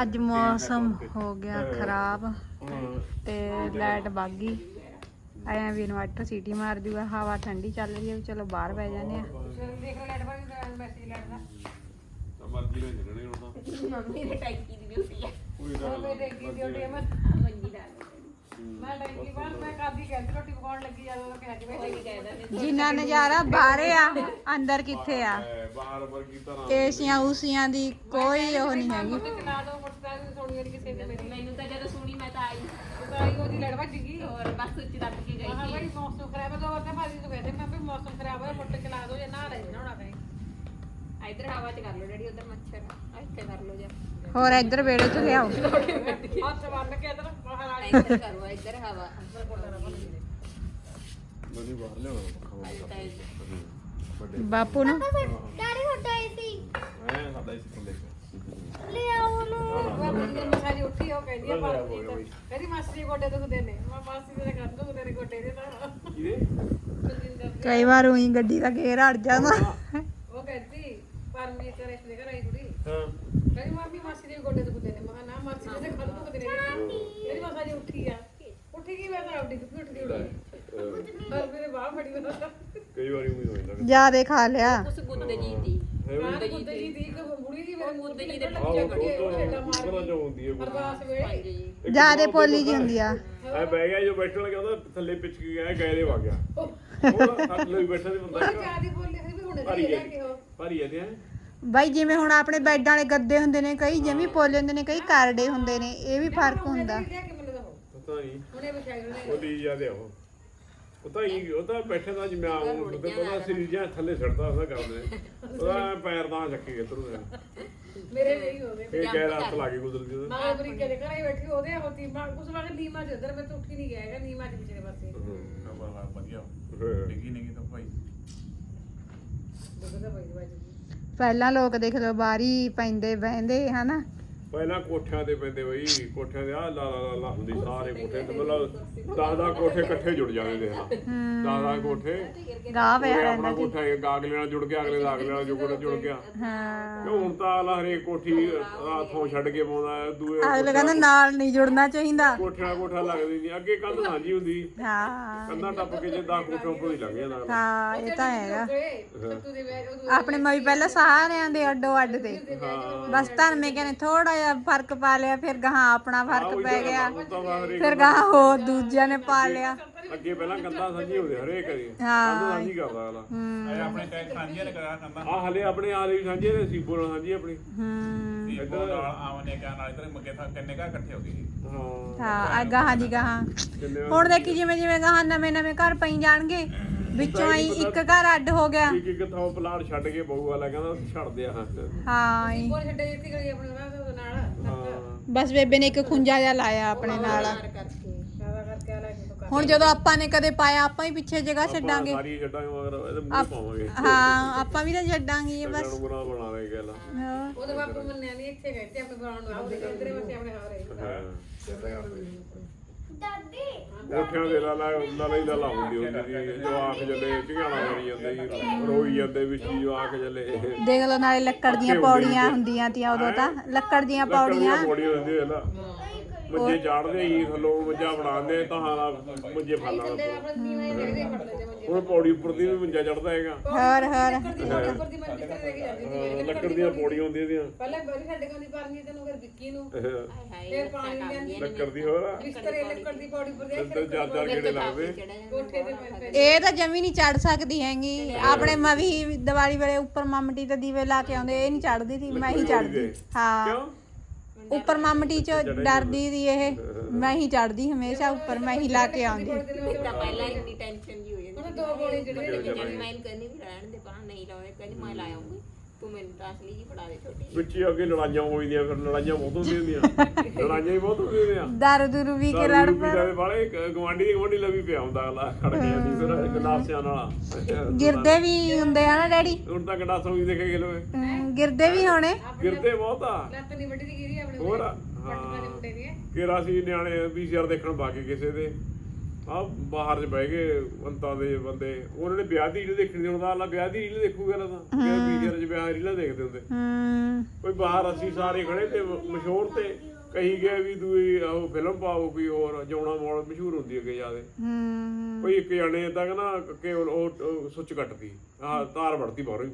ਅੱਜ ਮੌਸਮ ਹੋ ਗਿਆ ਖਰਾਬ ਤੇ ਲਾਈਟ ਭੱਗ ਗਈ। ਆਇਆ ਵੀ ਇਨਵਰਟਰ ਸੀਟੀ ਮਾਰ ਜੂਗਾ, ਹਵਾ ਠੰਡੀ ਚੱਲ ਰਹੀ ਹੈ ਵੀ ਚਲੋ ਬਾਹਰ ਬਹਿ ਜਾਂਦੇ ਆ ਦੇਖ ਲੈ ਲੈਟ ਬਾਈ ਮੈਸੇਜ ਲੈਟਦਾ ਮਰਜ਼ੀ ਨਾਲ ਚੱਲਣੇ ਹੁਣ ਤਾਂ ਮੰਮੀ ਦੇ ਟੈਂਕੀ ਦੀ ਡਿਊਟੀ ਆ। ਕੋਈ ਉਹ ਮੇਰੇ ਦੇਖੀ ਡਿਊਟੀ ਮੈਂ ਮੰਜੀ ਦਾ ਮੈਂ ਟੈਂਕੀ ਬਾਹਰ ਮੈਂ ਕਾਦੀ ਕਹਿੰਦੀ ਰੋਟੀ ਪਕਾਉਣ ਲੱਗੀ ਜਦੋਂ ਉਹ ਕਹਿ ਕੇ ਕੋਈ ਕਹਿਦਾ ਨਹੀਂ ਜਿੰਨਾ ਨਜ਼ਾਰਾ ਬਾਹਰ ਆ ਅੰਦਰ ਕਿੱਥੇ ਆ? ਬਾਹਰ ਵਰਗੀ ਤਰ੍ਹਾਂ। ਏਸੀਆਂ ਊਸੀਆਂ ਦੀ ਕੋਈ ਉਹ ਨਹੀਂ ਹੈਗੀ। ਮੁੱਟ ਚਲਾ ਦੋ ਮੋਟਰਸਾਈਕਲ ਸੁਣੀ ਨਹੀਂ ਕਿਸੇ ਨੇ ਮੇਰੀ ਮੈਨੂੰ ਤਾਂ ਜਦੋਂ ਸੁਣੀ ਮੈਂ ਤਾਂ ਆਈ। ਤਾਂ ਆਈ ਉਹਦੀ ਲੜ ਵੱਜ ਗਈ। ਹੋਰ ਬਸ ਉੱਚ ਦੱਬ ਕੇ ਗਈ ਹਾਂ ਸੀ। ਭਾਈ ਮੌਸਮ ਖਰਾਬ ਹੈ ਦੋ ਵਾਰ ਤਾਂ ਭਾਜੀ ਨੂੰ ਕਹਿੰਦੇ ਮੈਂ ਵੀ ਮੌਸਮ ਖਰਾਬ ਹੈ ਮੁੱਟ ਚਲਾ ਦੋ ਜਾਂ ਨਾ ਲੈ ਨਹਾਉਣਾ ਕਹੀਂ ਇੱਧਰ ਹਵਾ 'ਚ ਕਰ ਲਓ ਡੈਡੀ ਉਧਰ ਮੱਛਰ ਆ। ਇੱਥੇ ਕਰ ਲਓ ਜਾ। ਹੋਰ ਇੱਧਰ ਵਿਹੜੇ ਚ ਲਿਆਓ। ਹੱਥ ਬੰਨ ਕੇ ਇਧਰ ਬਾਹਰ ਆ ਇੱਧਰ ਕਰੋ ਇੱਧਰ ਹਵਾ। ਮੈਨੂੰ ਬਾਹਰ ਲਿਆਉਣਾ ਇੱਧਰ। ਵੱਡੇ ਬਾਪੂ ਨੂੰ? ਡੈਡੀ ਹੁੰਦਾ ਸੀ। ਐ ਸਾਡਾ ਇਸ ਥੱਲੇ। ਲੈ ਆਓ ਨੂੰ ਬਾਬੂ ਮਸਾਜੀ ਉੱਠੀ ਉਹ ਕਹਿੰਦੀ ਆ ਬਾਬੂ ਕਹਿੰਦੀ ਮਾਸੀ ਦੇ ਗੋਡੇ ਦੁਖਦੇ ਨੇ। ਮੈਂ ਮਾਸੀ ਦੇ ਕਰ ਦੂੰ ਤੇਰੇ ਗੋਡੇ ਦੇ ਤਾਂ ਕਈ ਵਾਰ ਉਹੀ ਗੱਡੀ ਦਾ ਗੇਰ ਅੜ ਜਾਂਦਾ ਉਹ ਕਹਿੰਦੀ ਪਰਮਜੀਤ ਦੇ ਰਿਸ਼ਤੇ ਘਰ ਆਈ ਕੁੜੀ ਹਾਂ ਕਹਿੰਦੀ ਮਾਮੀ ਮਾਸੀ ਦੇ ਵੀ ਗੋਡੇ ਦੁਖਦੇ ਨੇ ਮੈਂ ਕਿਹਾ ਨਾ ਮਾਸੀ ਦੇ ਤਾਂ ਖੜ ਦੁਖਦੇ ਨੇ ਕਹਿੰਦੀ ਮਸਾਜੀ ਉੱਠੀ ਆ ਉੱਠੀ ਗਈ ਮੈਂ ਤਾਂ ਆਪਦੀ ਉੱਠੀ ਉੱਠੀ ਉੱਠੀ ਪਰ ਮੇਰੇ ਬਾਹ ਫੜੀ ਮੈਂ ਕਈ ਵਾਰੀ ਉਹੀ ਹੋ ਜਾਂਦਾ ਜਿਆਦੇ ਖਾ ਲਿਆ। ਉਸ ਗੁੱਦ ਦੇ ਜੀ ਦੀ। ਮੈਂ ਕੁੱਤੇ ਜੀ ਦੀ ਇੱਕ ਬੁੜੀ ਜੀ ਮੇਰੇ ਮੁੰਡੇ ਜੀ ਦੇ ਆਹ ਉਹ ਤੋਂ ਕਿਹੜਾ ਜੋ ਹੁੰਦੀ ਹੈ ਅਰਦਾਸ ਵੇਲੇ। ਹਾਂਜੀ ਜਿਆਦੇ ਪੋਲੀ ਜੀ ਹੁੰਦੀ। ਆ। ਐ ਬਹਿ ਗਿਆ ਜੋ ਬੈਠਣ ਲੱਗਿਆ ਉਹਦਾ ਥੱਲੇ ਪਿੱਛ ਕੇ ਗਿਆ ਗੈਰੇ ਵਾ ਗਿਆ। ਉਹ ਥੱਲੇ ਬੈਠਾ ਸੀ ਬੰਦਾ। ਜਿਆਦੀ ਬੋਲੇ ਸੀ ਵੀ ਹੁਣ ਹੈ। ਭਾਰੀ ਤੇ ਬਾਈ ਜਿਵੇਂ ਹੁਣ ਆਪਣੇ ਬੈੱਡ ਵਾਲੇ ਗੱਦੇ ਹੁੰਦੇ ਨੇ ਕਈ ਜਮੀ ਪੋਲੇ ਹੁੰਦੇ ਨੇ ਕਈ ਕਰੜੇ ਹੁੰਦੇ ਨੇ ਇਹ ਵੀ ਫ਼ਰਕ ਹੁੰਦਾ। ਪਤਾ ਨਹੀਂ। ਉਹਨੇ ਵਿਛਾਈ ਉਹਨੇ ਉਹ ਲਈ ਜਾਂਦੇ ਉਹ। ਉਹ ਤਾਂ ਹੀ ਉਹ ਤਾਂ ਬੈਠੇ ਦਾ ਜਿਵੇਂ ਆਉਂ ਤੇ ਪਤਾ ਸਰੀਰ ਜਿਹਾ ਥੱਲੇ ਛੱਡਦਾ ਉਹਦਾ ਕਰਦੇ ਉਹਦਾ ਪੈਰ ਦਾ ਚੱਕੀ ਗਿਆ ਤਰੂ ਮੇਰੇ ਨਹੀਂ ਹੋਵੇ। ਇਹ ਕਹਿ ਰਾਤ ਲਾ ਕੇ ਗੁਜ਼ਰਦੀ ਉਹਦੇ ਮੈਂ ਅਮਰੀਕਾ ਦੇ ਘਰੇ ਬੈਠੀ ਉਹਦੇ ਹੋਤੀ ਮੈਂ ਉਸ ਵਾਲੇ ਨੀਮਾ ਚ ਉਧਰ ਮੈਂ ਤਾਂ ਉੱਠੀ ਨਹੀਂ ਗਿਆ ਹੈਗਾ ਨੀਮਾ ਚ ਪਿਛਲੇ ਪਾਸੇ। ਵਧੀਆ। ਹਾਂ। ਡਿੱਗੀ ਨਹੀਂ ਤਾਂ ਭਾਈ। ਦੁੱਧ ਦਾ ਪਹਿਲਾਂ ਲੋਕ ਦੇਖ ਲਓ ਬਾਰੀ ਪੈਂਦੇ ਬਹਿੰਦੇ ਹਨਾ? ਪਹਿਲਾਂ ਕੋਠਿਆਂ ਤੇ ਪੈਂਦੇ ਬਈ ਕੋਠਿਆਂ ਦੇ ਆ ਲਾ ਲਾ ਲਾ ਲਾ ਹੁੰਦੀ ਸਾਰੇ ਕੋਠੇ ਤੇ ਮਤਲਬ 10 10 ਕੋਠੇ ਇਕੱਠੇ ਜੁੜ ਜਾਂਦੇ ਦੇਖ ਲਾ 10 10 ਕੋਠੇ। ਗਾਹ ਪਿਆ ਰਹਿੰਦਾ ਆਪਣਾ ਕੋਠਾ ਇੱਕ ਅਗਲੇ ਨਾਲ ਜੁੜ ਗਿਆ ਅਗਲੇ ਦਾ ਅਗਲੇ ਨਾਲ ਜੁੜ ਜੁੜ ਗਿਆ। ਹਾਂ। ਕਿਉਂ ਹੁਣ ਤਾਂ ਆਲਾ ਹਰੇਕ ਕੋਠੀ ਆਥੋਂ ਛੱਡ ਕੇ ਪਾਉਂਦਾ ਹੈ, ਦੂਏ ਅਗਲੇ ਕਹਿੰਦੇ ਨਾਲ ਨਹੀਂ ਜੁੜਨਾ ਚਾਹੀਦਾ। ਕੋਠਿਆਂ ਕੋਠਾ ਲੱਗਦੀ ਨਹੀਂ ਅੱਗੇ ਕੰਧ ਸਾਂਝੀ ਹੁੰਦੀ। ਹਾਂ। ਕੰਧਾਂ ਟੱਪ ਕੇ ਜੇ 10 ਕੋਠੇ ਉੱਪਰ ਹੀ ਲੱਗ ਜਾਂਦਾ ਹਾਂ ਇਹ ਤਾਂ ਹੈਗਾ। ਦੇ ਵੇ ਆਪਣੇ ਮਈ ਪਹਿਲਾਂ ਸਾਰਿਆਂ ਦੇ ਅੱਡੋ ਅੱਡ ਤੇ ਬਸ ਧਰਮੇ ਕਹਿੰਦੇ ਥੋੜਾ ਫ਼ਰਕ ਪਾ ਲਿਆ ਫਿਰ ਗਾਹਾਂ ਆਪਣਾ ਫ਼ਰਕ ਪੈ ਗਿਆ। ਫਿਰ ਗਾਹਾਂ ਹੋਰ ਦੂਜਿਆਂ ਨੇ ਪਾ ਲਿਆ। ਅੱਗੇ ਪਹਿਲਾਂ ਕੰਧਾਂ ਸਾਂਝੀ ਹੁੰਦੀ ਹਰੇਕ ਹਾਂ। ਕੰਧ ਸਾਂਝੀ ਕਰਦਾ ਅਗਲਾ। ਇਹ ਆਪਣੇ ਟੈਕ ਸਾਂਝੀਆਂ ਨੇ ਕਰਾ ਕੰਦਾ ਆ ਹਲੇ ਆਪਣੇ ਆਲੇ ਵੀ ਸਾਂਝੇ ਨੇ ਸੀਪੋ ਨਾਲ ਸਾਂਝੀ ਆਪਣੀ। ਹੂੰ। ਇੱਧਰ ਨਾਲ ਆਵਨੇ ਨਾਲ ਇੱਧਰ ਮੱਗੇ ਥਾਂ ਕਿੰਨੇ ਘਰ ਇਕੱਠੇ ਹੋ ਗਏ ਸੀ। ਹਾਂ। ਹਾਂ ਆ ਗਾਹਾਂ ਦੀ ਗਾਹਾਂ। ਹੁਣ ਦੇਖੀ ਜਿਵੇਂ ਜਿਵੇਂ ਗਾਹਾਂ ਨਵੇਂ ਨਵੇਂ ਘਰ ਪਈ ਜਾਣਗੇ ਵਿੱਚੋਂ ਆਈ ਇੱਕ ਘਰ ਅੱਡ ਹੋ ਗਿਆ। ਇੱਕ ਇੱਕ ਥਾਂ ਪਲਾਟ ਛੱਡ ਕੇ ਬਹੂ ਵਾਲਾ ਕਹਿੰਦਾ ਛੱਡ ਦਿਆ ਹਾਂ ਹਾਂ ਈ। ਕੋਲ ਛੱਡੇ ਜਿੱਤੀ ਗਈ ਆਪਣੇ ਨਾਲ ਬਸ ਬੇਬੇ ਨੇ ਇੱਕ ਖੁੰਝਾ ਜਿਹਾ ਲਾਇਆ ਆਪਣੇ ਨਾਲ। ਹੁਣ ਜਦੋਂ ਆਪਾਂ ਨੇ ਕਦੇ ਪਾਇਆ ਆਪਾਂ ਹੀ ਪਿੱਛੇ ਜਗ੍ਹਾ ਛੱਡਾਂਗੇ। ਸਾਰੀ ਛੱਡਾਂਗੇ ਮਗਰ ਇਹਦੇ ਮੂੰਹ ਪਾਵਾਂਗੇ। ਹਾਂ ਆਪਾਂ ਵੀ ਤਾਂ ਛੱਡਾਂਗੇ ਇਹ ਬਸ। ਗੁਨਾਹ ਗੱਲ। ਉਹਦੇ ਬਾਪੂ ਮੰਨਿਆ ਨਹੀਂ ਇੱਥੇ ਗਏ ਤੇ ਆਪਣੇ ਗਰਾਊਂਡ ਨੂੰ ਆਉਂਦੇ ਇਧਰੇ ਵਸੇ ਆਪਣੇ ਹਾਰੇ। ਕੋਠਿਆਂ ਦੇ ਲਾ ਲਾ ਲਾ ਹੀ ਲਾ ਹੁੰਦੀ ਹੁੰਦੀ ਸੀ। ਜਵਾਕ ਜਲੇ ਝਿਆਣਾ ਮਾਰੀ ਜਾਂਦੇ ਸੀ ਰੋਈ ਜਾਂਦੇ ਵਿੱਚ ਹੀ ਜਵਾਕ ਜਲੇ ਦੇਖ ਲਓ ਨਾਲੇ ਲੱਕੜ ਦੀਆਂ ਪੌੜੀਆਂ ਹੁੰਦੀਆਂ ਤੀਆਂ ਉਦੋਂ ਤਾਂ। ਲੱਕੜ ਦੀਆਂ ਪੌੜੀਆਂ। ਪੌੜੀਆਂ ਹੁੰਦੀਆਂ ਨਾ। ਮੰਜੇ ਚਾੜਦੇ ਹੀ ਥੱਲੋਂ ਮੰਜਾ ਬਣਾਉਂਦੇ ਤਾਂ ਹਾਲਾ ਮੰਜੇ ਫਾਲਾ ਹੁਣ ਪੌੜੀ ਉੱਪਰ ਦੀ ਵੀ ਮੰਜਾ ਚੜਦਾ ਹੈਗਾ। ਹੋਰ ਹੋਰ। ਉੱਪਰ ਦੀ ਮੰਜੇ ਤੇ ਲੈ ਕੇ ਜਾਂਦੀ ਸੀ ਹਾਂ, ਲੱਕੜ ਦੀਆਂ ਪੌੜੀਆਂ ਹੁੰਦੀਆਂ ਦੀਆਂ ਪਹਿਲਾਂ ਬੜੀ ਸਾਡੇ ਕੋਲ ਨਹੀਂ ਪਰਨੀ ਤੈਨੂੰ ਫਿਰ ਵਿੱਕੀ ਨੂੰ। ਫਿਰ ਪਾਣੀ ਲੈਂਦੀ ਲੱਕੜ ਦੀ ਹੋਰ। ਬਿਸਤਰੇ ਲੱਕੜ ਦੀ ਪੌੜੀ ਪਰ ਦੇ ਤੇ ਚਾਰ ਚਾਰ ਗੇੜੇ ਲੱਗਦੇ ਕੋਠੇ ਤੇ ਪੈ ਪੈ ਇਹ ਤਾਂ ਜਮੀ ਨਹੀਂ ਚੜ ਸਕਦੀ ਹੈਗੀ। ਆਪਣੇ ਮਵੀ ਦੀਵਾਲੀ ਵੇਲੇ ਉੱਪਰ ਮਾਮਟੀ ਤੇ ਦੀਵੇ ਲਾ ਕੇ ਆਉਂਦੇ ਇਹ ਨਹੀਂ ਚੜਦੀ ਸੀ ਮੈਂ ਹੀ ਚੜਦੀ ਹਾਂ। ਕਿਉਂ? ਉੱਪਰ ਮਾਮਟੀ ਚ ਡਰਦੀ ਦੀ ਇਹ। ਮੈਂ ਹੀ ਚੜਦੀ ਹਮੇਸ਼ਾ ਉੱਪਰ ਮੈਂ ਹੀ ਲਾ ਕੇ ਆਉਂਦੀ। ਤਾਂ ਪਹਿਲਾਂ ਹੀ ਇੰਨੀ ਟੈਨਸ਼ਨ ਉਹਨੇ ਦੋ ਗੋਲੀ ਜਿਹੜੇ ਜਦ ਮੈਂ ਇਹਨੂੰ ਕਹਿੰਦੀ ਵੀ ਰਹਿਣ ਦੇ ਪਾ ਨਹੀਂ ਲਾਉਣੇ। ਕਹਿੰਦੀ ਮੈਂ ਲਾਉਂਗੀ। ਤੂੰ ਮੈਨੂੰ ਟਾਸਲੀ ਜੀ ਫੜਾ ਦੇ ਛੋਟੀ ਜਿਹੀ। ਵਿੱਚ ਹੀ ਅੱਗੇ ਲੜਾਈਆਂ ਹੋਈਆਂ ਫਿਰ ਲੜਾਈਆਂ ਬਹੁਤ ਹੁੰਦੀਆਂ ਹੁੰਦੀਆਂ ਲੜਾਈਆਂ ਹੀ ਬਹੁਤ ਹੁੰਦੀਆਂ ਹੁੰਦੀਆਂ ਦਾਰੂ ਦੂਰੂ ਵੀ ਕੇ ਲੜ ਪੈ ਪੈ। ਵਾਲੇ ਗਵਾਂਢੀ ਦੀ ਗਵਾਂਢੀ ਲਵੀ ਪਿਆ ਹੁੰਦਾ ਅਗਲਾ ਖੜ ਕੇ ਜਾਂਦੀ ਫਿਰ ਗੰਡਾਸਿਆਂ ਨਾਲ। ਗਿਰਦੇ ਵੀ ਹੁੰਦੇ ਆ ਨਾ ਡੈਡੀ? ਹੁਣ ਤਾਂ ਗੰਡਾਸੋਂ ਵੀ ਦੇਖੇ ਗਏ ਲੋਏ ਹਮ, ਗਿਰਦੇ ਵੀ ਹੋਣੇ। ਗਿਰਦੇ ਬਹੁਤ ਆ। ਲੱਤ ਨਹੀਂ ਵੱਡੀ ਦੀ ਗਿਰੀ ਆਪਣੇ ਹੋਰ ਪਟਨਾ ਦੇ ਹਾਂ ਮੁੰਡੇ ਦੀ ਹੈ। ਕਿਰਾ ਸੀ ਨਿਆਣੇ ਵੀਸੀਆਰ ਦੇਖਣ ਬਾਕੀ ਕਿਸੇ ਦੇ। ਆ ਬਾਹਰ ਚ ਬਹਿ ਗਏ ਅੰਤਾਂ ਦੇ ਬੰਦੇ ਉਹਨਾਂ ਨੇ ਵਿਆਹ ਦੀ ਰੀਲ ਦੇਖਣੀ ਹੁੰਦਾ ਆਲਾ ਵਿਆਹ ਦੀ ਰੀਲ ਦੇਖੂਗਾ ਨਾ ਤਾਂ। ਵੀਸੀਆਰ ਚ ਵਿਆਹ ਰੀਲਾਂ ਦੇਖਦੇ ਹੁੰਦੇ। ਹਮ ਕੋਈ ਬਾਹਰ ਅਸੀਂ ਸਾਰੇ ਖੜੇ ਤੇ ਮਸ਼ਹੂਰ ਤੇ ਕਹੀ ਗਏ ਵੀ ਦੂਈ ਉਹ ਫਿਲਮ ਪਾਓ ਕੋਈ ਹੋਰ ਜੌਣਾ ਮੋੜ ਮਸ਼ਹੂਰ ਹੁੰਦੀ ਹੈ ਕਿ। ਜਿਆਦੇ ਹਮ ਕੋਈ ਇੱਕ ਜਾਣੇ ਤਾਂ ਕਹਿੰਦਾ ਕਿ ਉਹ- ਸੁੱਚ ਕੱਟਦੀ। ਆਹ ਤਾਰ ਵੜਤੀ ਬਾਹਰੋਂ ਹੀ।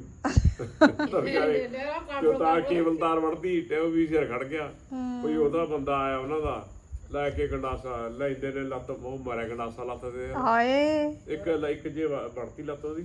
ਤਾਂ ਕੇਬਲ ਤਾਰ ਵੜਦੀ ਤੇ ਉਹ ਵੀ ਸਿਰ ਖੜ ਗਿਆ। ਕੋਈ ਉਹਦਾ ਬੰਦਾ ਆਇਆ ਉਹਨਾਂ ਦਾ। ਲੈ ਕੇ ਗੰਡਾਸਾ ਲੈਂਦੇ ਨੇ ਲੱਤ ਉਹ ਮਾਰਿਆ ਗੰਡਾਸਾ ਲੱਤ ਤੇ। ਹਾਏ। ਇੱਕ ਇੱਕ ਜੇ ਵੜਤੀ ਲੱਤ ਉਹਦੀ।